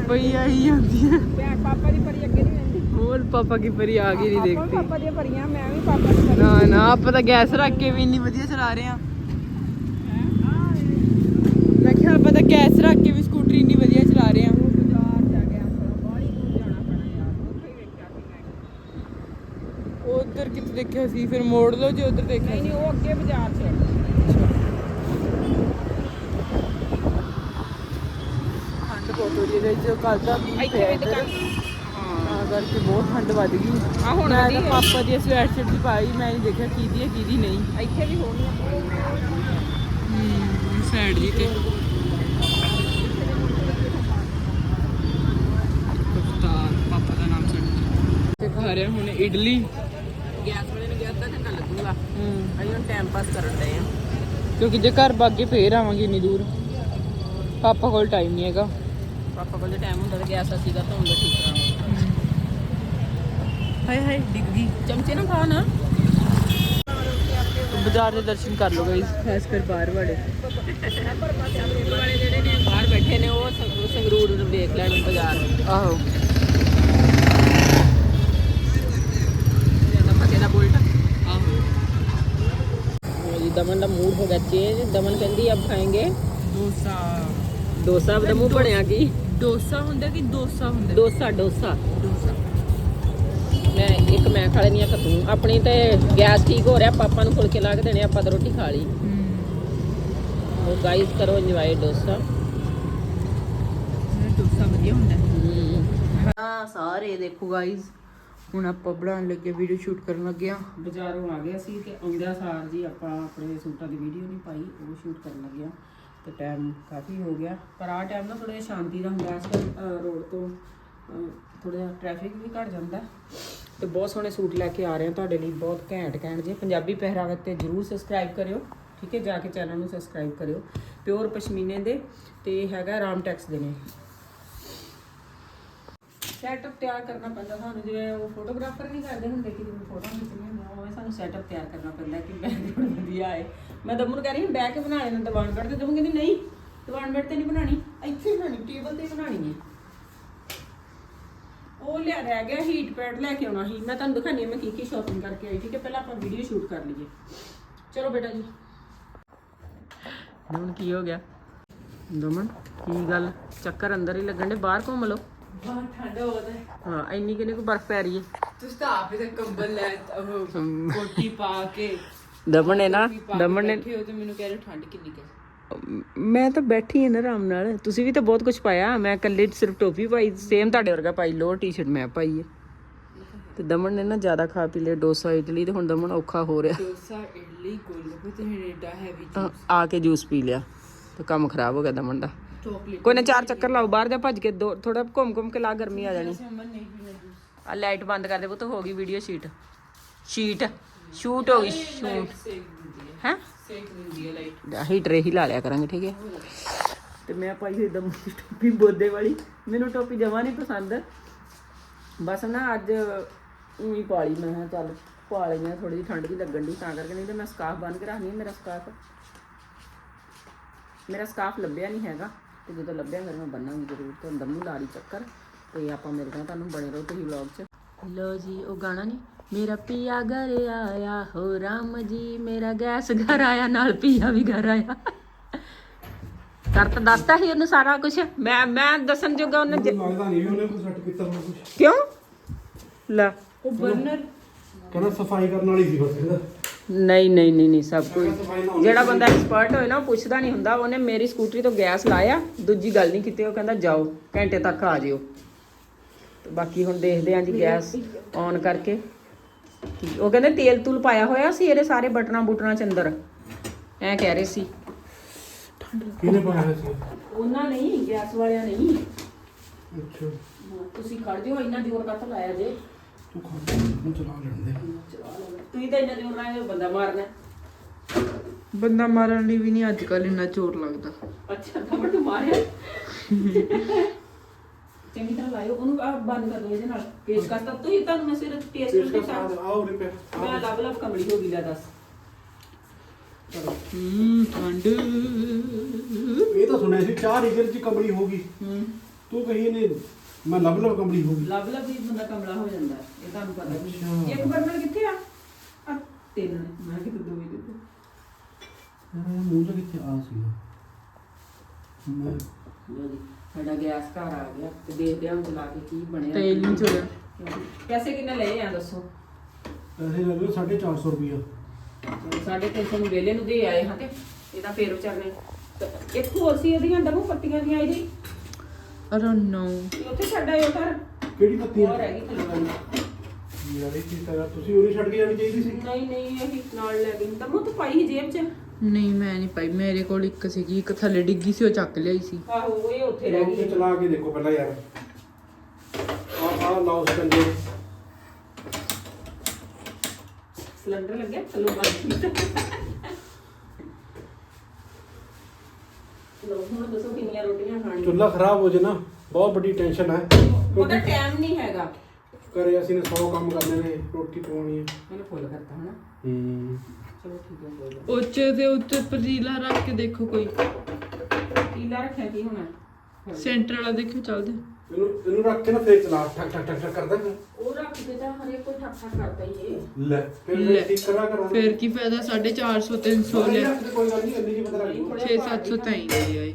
ਪਈ ਆਈ ਜਾਂਦੀ ਹੈ ਭੈਣ ਪਾਪਾ ਦੀ ਪਰੀ ਅੱਗੇ ਨਹੀਂ ਰਹਿੰਦੀ। ਹੋਰ ਪਾਪਾ ਕੀ ਪਰੀ ਆ ਗਈ ਨਹੀਂ ਦੇਖਦੀ। ਪਾਪਾ ਦੀਆਂ ਪਰੀਆਂ ਮੈਂ ਵੀ ਪਾਪਾ ਦੀ ਨਾ ਨਾ ਆਪਾਂ ਤਾਂ ਗੈਸ ਰੱਖ ਕੇ ਵੀ ਇੰਨੀ ਵਧੀਆ ਚਲਾ ਰਹੇ ਆ ਮੈਂ ਕਿਹਾ ਆਪਾਂ ਤਾਂ ਗੈਸ ਰੱਖ ਕੇ ਵੀ ਸਕੂਟਰੀ ਇੰਨੀ ਵਧੀਆ ਚਲਾ ਰਹੇ ਆ ਬਾਜ਼ਾਰ ਜਾ ਕੇ ਆਪਾਂ ਬਾਹਲੀ ਦੂਰ ਜਾਣਾ ਪੈਣਾ ਯਾਰ ਉੱਥੇ ਹੀ ਵੇਖਿਆ ਸੀ ਮੈਂ ਉਧਰ ਕਿੱਥੇ ਦੇਖਿਆ ਸੀ ਫਿਰ ਮੋੜ ਲਓ ਜੇ ਉਧਰ ਦੇਖਿਆ ਨਹੀਂ ਨਹੀਂ ਉਹ ਅੱਗੇ ਬਾਜ਼ਾਰ 'ਚ ਸਟੋਰੀ ਗਈ ਜੋ ਕੱਲ ਦਾ ਇੱਥੇ ਵੀ। ਦੁਕਾਨ ਕਰਕੇ ਬਹੁਤ ਠੰਡ ਵੱਧ ਗਈ। ਆ ਹੁਣ ਮੈਂ ਤਾਂ ਹੈ। ਪਾਪਾ ਦੀ ਸਵੈਟ ਸ਼ਰਟ ਦੀ ਪਾਈ ਮੈਂ ਨਹੀਂ ਦੇਖਿਆ ਕਿਹਦੀ ਹੈ ਕਿਹਦੀ ਨਹੀਂ। ਇੱਥੇ ਵੀ ਹੋਣੀ ਹੂੰ ਸਾਈਡ ਜੀ ਤੇ। ਪਾਪਾ ਦਾ ਨਾਮ ਸੁਣ ਤੇ ਖਾ ਰਿਹਾ ਹੁਣ ਇਡਲੀ ਗੈਸ ਵਾਲੇ ਨੇ ਕਿਹਾ ਅੱਧਾ ਘੰਟਾ ਲੱਗੂਗਾ ਹੂੰ। ਅਸੀਂ ਹੁਣ ਟਾਈਮ ਪਾਸ ਕਰਨ ਡਏ ਆ। ਕਿਉਂਕਿ ਜੇ ਘਰ ਬਾਗੇ ਫੇਰ ਆਵਾਂਗੇ ਇੰਨੀ ਦੂਰ। ਪਾਪਾ ਕੋਲ ਟਾਈਮ ਨਹੀਂ ਹੈਗਾ। ਪਾਪਾ ਕੋਲ ਟਾਈਮ ਹੁੰਦਾ ਤੇ ਗੈਸ ਅਸੀਂ ਦਾ ਧੋਣ ਦਾ ਠੀਕ ਕਰਾਂਗੇ। ਹਾਏ ਹਾਏ ਡਿੱਗੀ ਚਮਚੇ ਨਾ ਖਾ ਨਾ। ਬਾਜ਼ਾਰ ਦੇ ਦਰਸ਼ਨ ਕਰ ਲਓ ਗਾਇਸ। ਖਾਸ ਕਰ ਬਾਹਰ ਵਾਲੇ। ਵਾਲੇ ਜਿਹੜੇ ਨੇ ਬਾਹਰ ਬੈਠੇ ਨੇ ਉਹ ਸੰਗ- ਸੰਗਰੂਰ ਨੂੰ ਵੇਖ ਲੈਣ ਬਾਜ਼ਾਰ। ਆਹੋ। ਦਮਨ ਦਾ ਮੂਡ ਹੋ ਗਿਆ ਚੇਂਜ ਦਮਨ ਕਹਿੰਦੀ ਅਬ ਖਾਏਂਗੇ। ਡੋਸਾ। ਡੋਸਾ ਦਾ ਮੂੰਹ ਬਣਿਆ ਕੀ? ਡੋਸਾ ਹੁੰਦਾ ਕਿ ਡੋਸਾ ਹੁੰਦਾ? ਡੋਸਾ ਡੋਸਾ। ਡੋਸਾ। ਮੈਂ ਇੱਕ ਮੈਂ ਖਾ ਲੈਣੀ ਆ ਤੂੰ। ਆਪਣੀ ਤੇ ਗੈਸ ਠੀਕ ਹੋ ਰਿਹਾ ਪਾਪਾ ਨੂੰ ਫੁਲਕੇ ਲਾ ਕੇ ਦੇਣੇ ਆਪਾਂ ਤਾਂ ਰੋਟੀ ਖਾ ਲਈ। ਹੂੰ। ਉਹ ਗਾਈਸ ਕਰੋ ਇੰਜੋਏ ਡੋਸਾ। ਡੋਸਾ ਵਧੀਆ ਹੁੰਦਾ। ਹਾਂ। ਸਾਰੇ ਦੇਖੋ ਗਾਇਸ ਹੁਣ ਆਪਾਂ ਬਣਾਉਣ ਲੱਗੇ ਵੀਡੀਓ ਸ਼ੂਟ ਕਰਨ ਲੱਗੇ ਆ ਬਾਜ਼ਾਰੋਂ ਆ ਗਏ ਸੀ ਤੇ ਆਉਂਦਿਆਂ ਸਾਰ ਜੀ ਆਪਾਂ ਆਪਣੇ ਸੂਟਾਂ ਦੀ ਵੀਡੀਓ ਨਹੀਂ ਪਾਈ, ਉਹ ਸ਼ੂਟ ਕਰਨ ਲੱਗੇ ਆ ਤੇ ਟਾਈਮ ਕਾਫੀ ਹੋ ਗਿਆ। ਪਰ ਆਹ ਟਾਈਮ ਨਾ ਥੋੜਾ ਜਿਹਾ ਸ਼ਾਂਤੀ ਦਾ ਹੁੰਦਾ, ਅੱਜ ਕੱਲ੍ਹ ਰੋਡ ਤੋਂ ਥੋੜਾ ਜਿਹਾ ਟ੍ਰੈਫਿਕ ਵੀ ਘਟ ਜਾਂਦਾ। ਤੇ ਬਹੁਤ ਸੋਹਣੇ ਸੂਟ ਲੈ ਕੇ ਆ ਰਹੇ ਹਾਂ ਤੁਹਾਡੇ ਲਈ, ਬਹੁਤ ਘੈਂਟ ਘੈਂਟ ਜੇ ਪੰਜਾਬੀ ਪਹਿਰਾਵੇ ਤੇ ਜਰੂਰ ਸਬਸਕ੍ਰਾਈਬ ਕਰਿਓ, ਠੀਕ ਹੈ? ਜਾ ਕੇ ਚੈਨਲ ਨੂੰ ਸਬਸਕ੍ਰਾਈਬ ਕਰਿਓ। ਪਿਓਰ ਪਸ਼ਮੀਨੇ ਦੇ ਤੇ ਹੈਗਾ ਰਾਮ ਟੈਕਸ ਦੇ ਨੇ। ਸੈਟਅਪ ਤਿਆਰ ਕਰਨਾ ਪੈਂਦਾ ਸਾਨੂੰ, ਜਿਵੇਂ ਉਹ ਫੋਟੋਗ੍ਰਾਫਰ ਨਹੀਂ ਕਰਦੇ ਹੁੰਦੇ ਕਿ ਜਿਵੇਂ ਫੋਟੋਆਂ ਖਿੱਚਣੀਆਂ ਹੁੰਦੀਆਂ ਉਹ ਸਾਨੂੰ ਸੈਟਅਪ ਤਿਆਰ ਕਰਨਾ ਪੈਂਦਾ ਕਿ ਬੈਕਗ੍ਰਾਉਂਡ ਵਧੀਆ ਆਏ। ਮੈਂ ਦਮਨ ਕਹਿ ਰਹੀ ਹਾਂ ਬਣਾ ਲੈਣਾ ਦੀਵਾਨ ਬੈਠ ਤੇ ਦਮਨ ਕਹਿੰਦੀ, ਨਹੀਂ, ਦੀਵਾਨ ਬੈਠ ਤੇ ਨਹੀਂ ਬਣਾਣੀ ਇੱਥੇ ਬਣਾਣੀ ਟੇਬਲ ਤੇ ਬਣਾਣੀ ਹੈ। ਉਹ ਲਿਆ, ਰਹਿ ਗਿਆ ਹੀਟ ਪੈਡ ਲੈ ਕੇ ਆਉਣਾ ਸੀ। ਮੈਂ ਤੁਹਾਨੂੰ ਦਿਖਾਣੀ ਹਾਂ ਮੈਂ ਕੀ ਕੀ ਸ਼ਾਪਿੰਗ ਕਰਕੇ ਆਈ, ਠੀਕ ਹੈ? ਪਹਿਲਾਂ ਆਪਾਂ ਵੀਡੀਓ ਸ਼ੂਟ ਕਰ ਲਈਏ। ਚਲੋ ਬੇਟਾ ਜੀ। ਹੁਣ ਕੀ ਹੋ ਗਿਆ? ਦਮਨ, ਕੀ ਗੱਲ? ਚੱਕਰ ਅੰਦਰ ਹੀ ਲੱਗਣ ਦੇ ਬਾਹਰ ਘੁੰਮ ਲਓ। ਬਹੁਤ ਠੰਡਾ ਹੋ ਰਿਹਾ ਹਾਂ। ਇੰਨੀ ਕਿੰਨੀ ਕੁ ਬਰਫ਼ ਪੈ ਰਹੀ ਹੈ। ਤੁਸੀਂ ਤਾਂ ਆਪੇ ਤੇ ਕੰਬਲ ਲੈ ਉਹ ਕੋਟੀ ਪਾ ਕੇ ਦਮਨ ਨੇ ਨਾ ਪਾ ਕੇ ਦਮਨ ਨੇ ਬੈਠੇ ਹੋ ਤੇ ਮੈਨੂੰ ਕਹਿ ਰਹੇ ਠੰਡ ਕਿੰਨੀ ਕੁ ਹੈ। ਮੈਂ ਤਾਂ ਬੈਠੀ ਹਾਂ ਨਾ ਆਰਾਮ ਨਾਲ। ਤੁਸੀਂ ਵੀ ਤਾਂ ਬਹੁਤ ਕੁਝ ਪਾਇਆ। ਮੈਂ ਇਕੱਲੇ ਸਿਰਫ ਟੋਪੀ ਪਾਈ ਸੇਮ ਤੁਹਾਡੇ ਵਰਗਾ ਪਾਈ ਲੋਅਰ ਟੀ-ਸ਼ਰਟ ਮੈਂ ਪਾਈ ਹੈ। ਤੇ ਦਮਨ ਨੇ ਨਾ ਜ਼ਿਆਦਾ ਖਾ ਪੀ ਲਿਆ ਡੋਸਾ ਇਡਲੀ ਤੇ ਹੁਣ ਦਮਨ ਔਖਾ ਹੋ ਰਿਹਾ। ਡੋਸਾ ਇਡਲੀ ਗੋਲਗੱਪੇ ਤੇ ਹਨੇਡਾ ਹੈਵੀ ਤਾਂ ਆ ਕੇ ਜੂਸ ਪੀ ਲਿਆ। ਤੇ ਕੰਮ ਖਰਾਬ ਹੋ ਗਿਆ ਦਮਨ ਦਾ। ਚਾਕਲੇਟ ਕੋਈ ਨਾ ਚਾਰ ਚੱਕਰ ਲਾਓ ਬਾਹਰ ਜਾ ਭੱਜ ਕੇ ਦੋ ਥੋੜਾ ਘੁੰਮ ਘੁੰਮ ਕੇ ਲਾ ਗਰਮੀ ਆ ਜਾਣੀ। ਅਮਨ ਨਹੀਂ ਪੀਣਾ ਜੂਸ ਆ ਲਾਈਟ ਬੰਦ ਕਰ ਦੇ ਪੁੱਤ ਹੋ ਗਈ ਵੀਡੀਓ ਸ਼ੀਟ ਸ਼ੀਟ ਸ਼ੂਟ ਹੋ ਗਈ ਸ਼ੂਟ ਸੇਕ ਦਿੰਦੀ ਹੈ। ਹੈ? ਸੇਕ ਦਿੰਦੀ ਹੈ ਲਾਈਟ। ਹੀਟਰ ਹੀ ਲਾ ਲਿਆ ਕਰਾਂਗੇ ਠੀਕ ਹੈ? ਤੇ ਮੈਂ ਪਾਈ ਹੋਈ ਦਮ ਟੋਪੀ ਬੋਦੇ ਵਾਲੀ। ਮੈਨੂੰ ਟੋਪੀ ਜਮਾ ਨਹੀਂ ਪਸੰਦ। ਬਸ ਨਾ ਅੱਜ ਉਹੀ ਪਾ ਲਈ ਮੈਂ ਕਿਹਾ ਚੱਲ ਪਾ ਲਈ ਮੈਂ ਥੋੜੀ ਜਿਹੀ ਠੰਡ ਦੀ ਲੱਗਣ ਦੀ ਤਾਂ ਕਰਕੇ ਨਹੀਂ ਤੇ ਮੈਂ ਸਕਾਫ ਬੰਨ ਕੇ ਰੱਖਣੀ ਹੈ ਮੇਰਾ ਸਕਾਫ ਮੇਰਾ ਸਕਾਫ ਲੱਭਿਆ ਨਹੀਂ ਹੈਗਾ। ਤੇ ਜਦੋਂ ਲੱਭਿਆ ਫਿਰ ਮੈਂ ਬੰਨਾਂਗੀ ਜ਼ਰੂਰ ਤੇ ਦਮ ਨੂੰ ਲਾ ਲਈ ਚੱਕਰ ਤੇ ਆਪਾਂ ਮਿਲਦੇ ਹਾਂ ਤੁਹਾਨੂੰ ਬਣੇ ਰਹੋ ਤੁਸੀਂ ਵਲੌਗ 'ਚ। ਲੋ ਜੀ ਉਹ ਗਾਣਾ ਨਹੀਂ ਮੇਰਾ ਪੀਆ ਘਰ ਆਇਆ ਹੋ ਰਾਮ ਜੀ ਮੇਰਾ ਗੈਸ ਘਰ ਆਇਆ ਨਾਲ ਪੀਆ ਵੀ ਘਰ ਆਇਆ। ਕਰਤ ਦੱਸਤਾ ਸੀ ਉਹਨੂੰ ਸਾਰਾ ਕੁਝ ਮੈਂ ਮੈਂ ਦੱਸਣ ਜੋਗਾ ਉਹਨੇ ਜ- ਲੱਗਦਾ ਨਹੀਂ ਵੀ ਉਹਨੇ ਕੋਈ ਸੈੱਟ ਕੀਤਾ ਹੋਣਾ ਕੁਝ ਕਿਉਂ? ਲੈ। ਉਹ ਬਰਨਰ ਕਹਿੰਦਾ ਸਫ਼ਾਈ ਕਰਨ ਵਾਲੀ ਸੀ ਬਸ ਇਹਦਾ। ਨਹੀਂ ਨਹੀਂ ਨਹੀਂ ਨਹੀਂ ਸਭ ਕੁਝ। ਜਿਹੜਾ ਬੰਦਾ ਐਕਸਪਰਟ ਹੋਏ ਨਾ ਉਹ ਪੁੱਛਦਾ ਨਹੀਂ ਹੁੰਦਾ। ਉਹਨੇ ਮੇਰੀ ਸਕੂਟਰੀ ਤੋਂ ਗੈਸ ਲਾਇਆ ਦੂਜੀ ਗੱਲ ਨਹੀਂ ਕੀਤੀ ਉਹ ਕਹਿੰਦਾ ਜਾਓ ਘੰਟੇ ਤੱਕ ਆ ਜਿਓ। ਤੇ ਬਾਕੀ ਹੁਣ ਦੇਖਦੇ ਆਂ ਜੀ ਗੈਸ ਔਨ ਕਰਕੇ। ਕੀ- ਉਹ ਕਹਿੰਦੇ ਤੇਲ ਤੂਲ ਪਾਇਆ ਹੋਇਆ ਸੀ ਇਹਦੇ ਸਾਰੇ ਬਟਨਾਂ ਬੁਟਨਾਂ ਚ ਅੰਦਰ। ਐ ਕਹਿ ਰਹੇ ਸੀ। ਕਿਹਨੇ ਪਾਇਆ ਸੀ? ਉਹਨਾਂ ਨਹੀਂ ਗੈਸ ਵਾਲਿਆਂ ਨਹੀਂ ਅੱਛਾ। ਤੁਸੀਂ ਖੜ ਜਿਓ ਇੰਨਾ ਜ਼ੋਰ ਕੱਟ ਲਾਇਆ ਜੇ? ਨੂੰ ਚਲਾ ਲੈਣ ਦੇ ਤੁਸੀਂ ਤਾਂ ਇੰਨਾ ਜ਼ੋਰ ਲਾਇਆ ਬੰਦਾ ਮਾਰਨਾ। ਬੰਦਾ ਮਾਰਨ ਲਈ ਵੀ ਨਹੀਂ ਅੱਜ ਕੱਲ ਇੰਨਾ ਜ਼ੋਰ ਲੱਗਦਾ। ਅੱਛਾ ਤਾਂ ਤੂੰ ਮਾਰਿਆ। ਚੰਗੀ ਤਰ੍ਹਾਂ ਲਾਇਓ ਉਹਨੂੰ ਆ ਬੰਦ ਕਰ ਦੋ ਇਹਦੇ ਨਾਲ ਪੇਸ਼ ਕਰਤਾ ਤੁਸੀਂ ਤੁਹਾਨੂੰ ਮੈਂ ਸਿਰਫ ਟੇਸਟ ਦਾ ਸਾਥ ਆਓ ਰੇ ਪੇ ਮੈਂ ਲੱਭ ਲੱਭ ਕਮਲੀ ਹੋ ਗਈ ਲੈ ਦੱਸ। ਹੂੰ ਠੰਡ। ਇਹ ਤਾਂ ਸੁਣਿਆ ਸੀ ਚਾਰ ਰੀਜਨ ਚ ਕੰਬਲੀ ਹੋ ਗਈ। ਹੂੰ। ਤੂੰ ਕਹੀ ਨੇ ਮੈਂ ਲੱਭ ਲੱਭ ਕੰਬਲੀ ਹੋ ਗਈ। ਲੱਭ ਲੱਭ ਹੀ ਬੰਦਾ ਕਮਲਾ ਹੋ ਜਾਂਦਾ ਹੈ, ਇਹ ਤੁਹਾਨੂੰ ਪਤਾ ਅੱਛਾ। ਇੱਕ ਬਰਨਰ ਕਿੱਥੇ ਆ? ਆ ਤਿੰਨ ਨੇ ਮੈਂ ਕਿਤੇ ਦੋ ਹੀ ਦਿੱਤੇ ਯਾਰ ਮੂੰਹ ਚ ਕਿੱਥੇ ਆ ਸੀ? ਮੈਂ ਲਓ ਜੀ ਸਾਡਾ ਗੈਸ ਘਰ ਆ ਗਿਆ ਤੇ ਦੇਖਦੇ ਹਾਂ ਚਲਾ ਕੇ ਕੀ ਬਣਿਆ। ਤੇਲ ਨਹੀਂ ਚੋਇਆ ਪੈਸੇ ਕਿੰਨੇ ਲਏ ਆ ਦੱਸੋ? ਪੈਸੇ ਲੱਗੇ 450 ਰੁਪਿਆ ਸਾਡੇ ਤਿੰਨ ਸੌ ਨੂੰ ਵੇਲੇ ਨੂੰ ਦੇ ਆਏ ਹਾਂ ਤੇ ਇਹਦਾ ਫੇਰ ਵਿਚਾਰਨੇ ਤੇ ਇੱਕ ਹੋਰ ਸੀ ਇਹਦੀਆਂ ਡਬੂ ਪੱਤੀਆਂ ਦੀਆਂ ਇਹਦੀ I don't know. ਉੱਥੇ ਛੱਡ ਆਇਓ ਘਰ। ਕਿਹੜੀ ਪੱਤੀ ਹੋਰ ਹੈ ਹੈਗੀ ਥੱਲੇ ਵਾਲੀ। ਯਾਰ ਇਹ ਚੀਜ਼ ਤਾਂ ਤੁਸੀਂ ਉਰੀ ਛੱਡ ਕੇ ਜਾਣੀ ਚਾਹੀਦੀ ਸੀ? ਨਹੀਂ ਨਹੀਂ ਇਹ ਨਾਲ ਲੈ ਗਈ ਤਾਂ ਮੁੱਤ ਪਾਈ ਸੀ ਜੇਬ 'ਚ? ਨਹੀਂ ਮੈਂ ਨਹੀਂ ਪਾਈ। ਮੇਰੇ ਕੋਲ ਇੱਕ ਸੀਗੀ ਇੱਕ ਥੱਲੇ ਡਿੱਗੀ ਸੀ ਉਹ ਚੱਕ ਲਿਆਈ ਸੀ। ਆਹੋ ਇਹ ਉੱਥੇ ਰਹਿ ਇਹ ਗਈ। ਚਲਾ ਕੇ ਦੇਖੋ ਪਹਿਲਾਂ ਯਾਰ। ਆ ਆ ਲਾਓ ਸਕੰਜੇ ਸਿਲੰਡਰ ਲੱਗਿਆ ਚਲੋ ਬੰਦ ਲੋ ਹੁਣ ਦੱਸੋ ਕਿੰਨੀਆਂ ਰੋਟੀਆਂ ਖਾਣੀਆਂ? ਚੁੱਲ੍ਹਾ ਖਰਾਬ ਹੋ ਜੇ ਨਾ ਬਹੁਤ ਵੱਡੀ ਟੈਨਸ਼ਨ ਹੈ। ਉਹਦਾ ਟਾਈਮ ਨਹੀਂ ਹੈਗਾ। ਕਰੇ ਅਸੀਂ ਨੇ 100 ਕੰਮ ਕਰਨੇ ਨੇ ਰੋਟੀ ਪਕਾਉਣੀ ਹੈ। ਮੈਨੂੰ ਫੁੱਲ ਕਰਤਾ ਹਨਾ? ਹੂੰ। ਚਲੋ ਠੀਕ ਹੈ ਕੋਈ ਗੱਲ ਉੱਚੇ ਦੇ ਉੱਤੇ ਪਤੀਲਾ ਰੱਖ ਕੇ ਦੇਖੋ ਕੋਈ। ਪੀਲਾ ਰੱਖਿਆ ਕੀ ਹੋਣਾ? ਸੈਂਟਰ ਵਾਲਾ ਦੇਖਿਓ ਚੱਲਦੇ। ਇਹਨੂੰ ਇਹਨੂੰ ਰੱਖ ਕੇ ਨਾ ਫੇਰ ਚਲਾ ਠਕ ਠਕ ਠਕ ਠਕ ਕਰਦਾ ਫਿਰ। ਉਹ ਰੱਖ ਦੇ ਤਾਂ ਹਰੇ ਕੋਈ ਠੱਕ ਠੱਕ ਕਰਦਾ ਹੀ ਏ। ਲੈ ਫਿਰ ਲੈ। ਮੈਂ ਠੀਕ ਕਰਾ ਕਰਾਂ ਫੇਰ ਕੀ ਫਾਇਦਾ 450 300 ਲੈ। ਕੋਈ ਗੱਲ ਨਹੀਂ ਅੰਨੀ ਜੀ ਪਤਾ ਲੱਗ 6 700 ਤਾਂ ਹੀ ਗਈ ਆਏ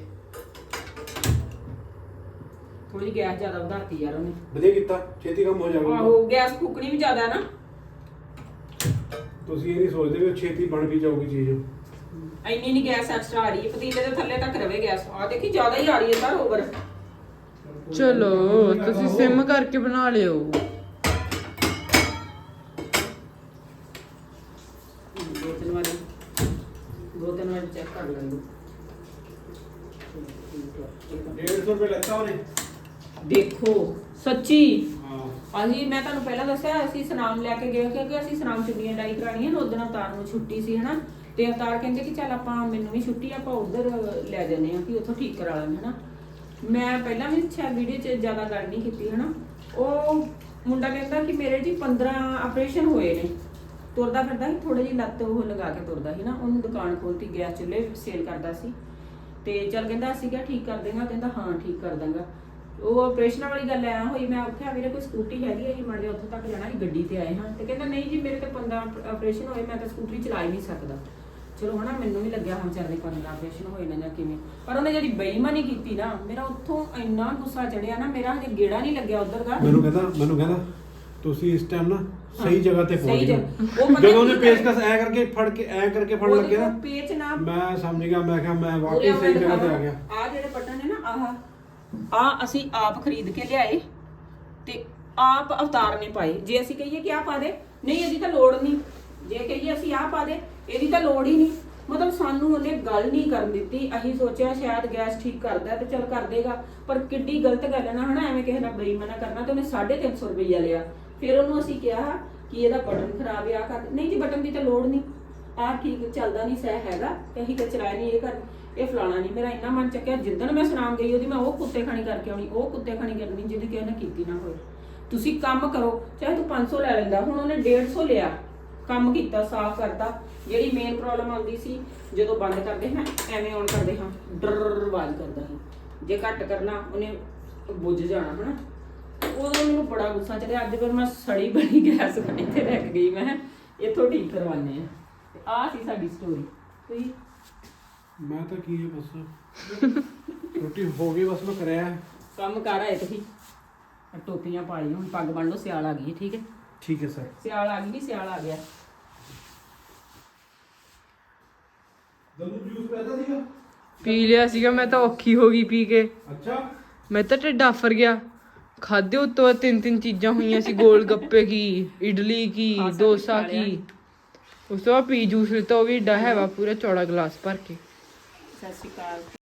ਥੋੜੀ ਗੈਸ ਜ਼ਿਆਦਾ ਵਧਾਤੀ ਯਾਰ ਉਹਨੇ। ਵਧੀਆ ਕੀਤਾ ਛੇਤੀ ਕੰਮ ਹੋ ਜਾਊਗਾ। ਆਹੋ ਗੈਸ ਫੂਕਣੀ ਵੀ ਜ਼ਿਆਦਾ ਨਾ। ਤੁਸੀਂ ਇਹ ਨਹੀਂ ਸੋਚਦੇ ਵੀ ਉਹ ਛੇਤੀ ਬਣ ਵੀ ਜਾਊਗੀ ਚੀਜ਼। ਇੰਨੀ ਨਹੀਂ ਗੈਸ ਐਕਸਟਰਾ ਆ ਰਹੀ ਹੈ ਪਤੀਲੇ ਦੇ ਥੱਲੇ ਤੱਕ ਰਵੇ ਗੈਸ ਆ ਦੇਖੀ ਜ਼ਿਆਦਾ ਹੀ ਆ ਰਹੀ ਹੈ ਸਰ ਓਵਰ ਚਲੋ ਤੁਸੀਂ ਸਿਮ ਕਰਕੇ ਬਣਾ ਲਿਓ। ਦੋ ਤਿੰਨ ਵਾਰੀ ਦੋ ਤਿੰਨ ਵਾਰੀ ਚੈੱਕ ਕਰ ਲੈਂਦੇ। 150 ਰੁਪਏ ਲੈਤਾ ਉਹਨੇ। ਦੇਖੋ ਸੱਚੀ? ਹਾਂ। ਅਸੀਂ ਮੈਂ ਤੁਹਾਨੂੰ ਪਹਿਲਾਂ ਦੱਸਿਆ ਅਸੀਂ ਸਨਾਮ ਲੈ ਕੇ ਗਏ ਕਿਉਂਕਿ ਅਸੀਂ ਸਨਾਮ ਚੁੰਨੀਆਂ ਡਾਈ ਕਰਾਣੀਆਂ ਨੇ ਉਦੋਂ ਅਵਤਾਰ ਨੂੰ ਛੁੱਟੀ ਸੀ ਹਨਾ? ਤੇ ਅਵਤਾਰ ਕਹਿੰਦੇ ਕਿ ਚੱਲ ਆਪਾਂ ਮੈਨੂੰ ਵੀ ਛੁੱਟੀ ਆ, ਆਪਾਂ ਉਧਰ ਲੈ ਜਾਂਦੇ ਆ ਕਿ ਉੱਥੋਂ ਠੀਕ ਕਰਾ ਲਾਂਗੇ ਹਨਾ? ਮੈਂ ਪਹਿਲਾਂ ਵੀ ਸ਼ਾਇਦ ਵੀਡੀਓ 'ਚ ਜ਼ਿਆਦਾ ਗੱਲ ਨਹੀਂ ਕੀਤੀ ਹਨਾ? ਉਹ ਮੁੰਡਾ ਕਹਿੰਦਾ ਕਿ ਮੇਰੇ ਜੀ 15 ਆਪਰੇਸ਼ਨ ਹੋਏ ਨੇ। ਤੁਰਦਾ ਫਿਰਦਾ ਸੀ ਥੋੜੀ ਜਿਹੀ ਲੱਤ ਉਹ ਲਗਾ ਕੇ ਤੁਰਦਾ ਸੀ ਨਾ ਉਹਨੂੰ ਦੁਕਾਨ ਖੋਲਤੀ ਗੈਸ ਚੁੱਲ੍ਹੇ ਸੇਲ ਕਰਦਾ ਸੀ। ਤੇ ਚੱਲ ਕਹਿੰਦਾ ਅਸੀਂ ਕਿਹਾ ਠੀਕ ਕਰ ਦੇਗਾ। ਕਹਿੰਦਾ ਹਾਂ ਠੀਕ ਕਰ ਦਾਂਗਾ। ਉਹ ਆਪਰੇਸ਼ਨ ਵਾਲੀ ਗੱਲ ਐ ਹੋਈ ਮੈਂ ਆਖਿਆ ਵੀਰੇ ਕੋਈ ਸਕੂਟੀ ਹੈਗੀ ਹੈ ਜੀ ਮਾੜੇ ਜਾ ਉੱਥੋਂ ਤੱਕ ਜਾਣਾ ਸੀ ਗੱਡੀ ਤੇ ਆਏ ਹਾਂ। ਤੇ ਕਹਿੰਦਾ ਨਹੀਂ ਜੀ ਮੇਰੇ ਤੇ 15 ਆਪਰੇਸ਼ਨ ਹੋਏ ਮੈਂ ਤਾਂ ਸਕੂਟਰੀ ਚਲਾ ਹੀ ਨਹੀਂ ਸਕਦਾ। ਚਲੋ ਹਨਾ ਮੈਨੂੰ ਵੀ ਲੱਗਿਆ ਹਾਂ ਚੱਲ 15 ਆਪਰੇਸ਼ਨ ਹੋਏ ਨਾ ਜਾਂ ਕਿਵੇਂ। ਪਰ ਉਹਨੇ ਜਿਹੜੀ ਬੇਈਮਾਨੀ ਕੀਤੀ ਨਾ ਮੇਰਾ ਉੱਥੋਂ ਇੰਨਾ ਗੁੱਸਾ ਚੜਿਆ ਨਾ ਮੇਰਾ ਹਜੇ ਗੇੜਾ ਨਹੀਂ ਲੱਗਿਆ ਉਧਰ ਦਾ। ਮੈਨੂੰ ਕਹਿੰਦਾ ਮੈਨੂੰ ਕਹਿੰਦਾ ਤੁਸੀਂ ਇਸ ਟਾਈਮ ਨਾ ਸਹੀ ਜਗ੍ਹਾ ਤੇ ਪਹੁੰਚ ਸਹੀ ਗਏ ਜਗ੍ਹਾ। ਉਹ ਪਤਾ ਜਦੋਂ ਉਹਨੇ ਕੀ ਕਰੇ? ਪੇਚਕਸ ਐ ਕਰਕੇ ਫੜ ਕੇ ਐ ਕਰਕੇ ਫੜ ਲੱਗੇ ਨਾ ਪੇਚ ਨਾ ਮੈਂ ਸਮਝ ਗਿਆ ਮੈਂ ਕਿਹਾ ਮੈਂ ਵਾਕਈ ਸਹੀ ਜਗ੍ਹਾ ਤੇ ਆ ਗਿਆ। ਆ ਜਿਹੜੇ ਬਟਨ ਨੇ ਨਾ ਆਹ ਆ ਅਸੀਂ ਆਪ ਖਰੀਦ ਕੇ ਲਿਆਏ ਤੇ ਆਪ ਅਵਤਾਰ ਨੇ ਪਾਏ। ਜੇ ਅਸੀਂ ਕਹੀਏ ਕਿ ਆ ਪਾ ਦੇ ਨਹੀਂ ਇਹਦੀ ਤਾਂ ਲੋੜ ਨਹੀਂ। ਜੇ ਕਹੀਏ ਅਸੀਂ ਆ ਪਾ ਦੇ ਇਹਦੀ ਤਾਂ ਲੋੜ ਹੀ ਨਹੀਂ। ਮਤਲਬ ਸਾਨੂੰ ਉਹਨੇ ਗੱਲ ਨਹੀਂ ਕਰਨ ਦਿੱਤੀ। ਅਸੀਂ ਸੋਚਿਆ ਸ਼ਾਇਦ ਗੈਸ ਠੀਕ ਕਰਦਾ ਤੇ ਚਲ ਕਰ ਦੇਗਾ। ਪਰ ਕਿੱਡੀ ਗਲਤ ਗੱਲ ਹੈ ਨਾ, ਹਨਾ? ਐਵੇਂ ਕਿਸੇ ਨਾਲ ਬੇਈਮਾਨਾ ਕਰਨਾ ਤੇ ਉਹਨੇ 350 ਰੁਪਈਆ ਲਿਆ। ਫਿਰ ਉਹਨੂੰ ਅਸੀਂ ਕਿਹਾ ਕਿ ਇਹਦਾ ਬਟਨ ਖਰਾਬ ਆ, ਕਰ ਨਹੀਂ ਜੀ, ਬਟਨ ਦੀ ਤਾਂ ਲੋੜ ਨਹੀਂ। ਆ ਠੀਕ ਚੱਲਦਾ ਨਹੀਂ, ਸਹਿ ਹੈਗਾ। ਤੇ ਅਸੀਂ ਤਾਂ ਚਲਾਇਆ ਨਹੀਂ ਇਹ ਕਰ ਇਹ ਫਲਾਣਾ ਨਹੀਂ ਮੇਰਾ ਇੰਨਾ ਮਨ ਚੱਕਿਆ। ਜਿੱਦਣ ਮੈਂ ਸੁਣਾਉਂ ਗਈ ਉਹਦੀ ਮੈਂ ਉਹ ਕੁੱਤੇ ਖਾਣੀ ਕਰਕੇ ਆਉਣੀ, ਉਹ ਕੁੱਤੇ ਖਾਣੀ ਕਰਨੀ ਜਿਹਦੀ ਕਿਸੇ ਨੇ ਕੀਤੀ ਨਾ ਹੋਵੇ। ਤੁਸੀਂ ਕੰਮ ਕਰੋ, ਚਾਹੇ ਤੂੰ 500 ਲੈ ਲੈਂਦਾ, ਹੁਣ ਉਹਨੇ 150 ਲਿਆ। ਕੰਮ ਕੀਤਾ ਸਾਫ਼ ਕਰਤਾ। ਜਿਹੜੀ ਮੇਨ ਪ੍ਰੋਬਲਮ ਆਉਂਦੀ ਸੀ ਜਦੋਂ ਬੰਦ ਕਰਦੇ ਹਾਂ ਐਵੇਂ ਔਨ ਕਰਦੇ ਹਾਂ ਡਰ ਆਵਾਜ਼ ਕਰਦਾ ਸੀ। ਜੇ ਘੱਟ ਕਰਨਾ ਉਹਨੇ ਬੁੱਝ ਜਾਣਾ ਹਨਾ? ਉਦੋਂ ਮੈਨੂੰ ਬੜਾ ਗੁੱਸਾ ਚੜਿਆ। ਅੱਜ ਫਿਰ ਮੈਂ ਸੜੀ ਬਣੀ ਗੈਸ ਇੱਥੇ ਰੱਖ ਗਈ। ਮੈਂ ਇੱਥੋਂ ਠੀਕ ਕਰਵਾਨੇ ਆ ਤੇ ਆਹ ਸੀ ਸਾਡੀ ਸਟੋਰੀ ਤੁਸੀਂ? ਮੈਂ ਤਾਂ ਕੀ ਹੈ ਬਸ। ਰੋਟੀ ਹੋ ਗਈ ਬਸ ਮੈਂ ਕਰਿਆ। ਕੰਮ ਕਰ ਆਏ ਤੁਸੀਂ। ਟੋਪੀਆਂ ਪਾ ਲਈ ਹੁਣ ਪੱਗ ਬੰਨ ਲਓ ਸਿਆਲ ਆ ਗਈ ਠੀਕ ਹੈ? ਠੀਕ ਹੈ ਸਰ। ਸਿਆਲ ਆ ਗਈ ਨਹੀਂ ਸਿਆਲ ਆ ਗਿਆ। ਦਲੂ ਜੂਸ ਪੈਦਾ ਸੀਗਾ? ਪੀ ਲਿਆ ਸੀਗਾ ਮੈਂ ਤਾਂ ਔਖੀ ਹੋ ਗਈ ਪੀ ਕੇ। ਅੱਛਾ। ਮੈਂ ਤਾਂ ਢਿੱਡ ਆਫਰ ਗਿਆ। ਖਾਦੇ ਉੱਤੋਂ ਬਾਅਦ ਤਿੰਨ ਤਿੰਨ ਚੀਜ਼ਾਂ ਹੋਈਆਂ ਸੀ ਗੋਲ ਗੱਪੇ ਕੀ ਇਡਲੀ ਕੀ ਡੋਸਾ ਖਾ ਲਿਆ। ਕੀ। ਉਸ ਤੋਂ ਬਾਅਦ ਪੀ ਜੂਸ ਲਿੱਤਾ ਉਹ ਵੀ ਡਾ ਹੈਵਾ ਪੂਰਾ ਚੌੜਾ ਗਲਾਸ ਭਰ ਕੇ। ਸਤਿ ਸ਼੍ਰੀ ਅਕਾਲ।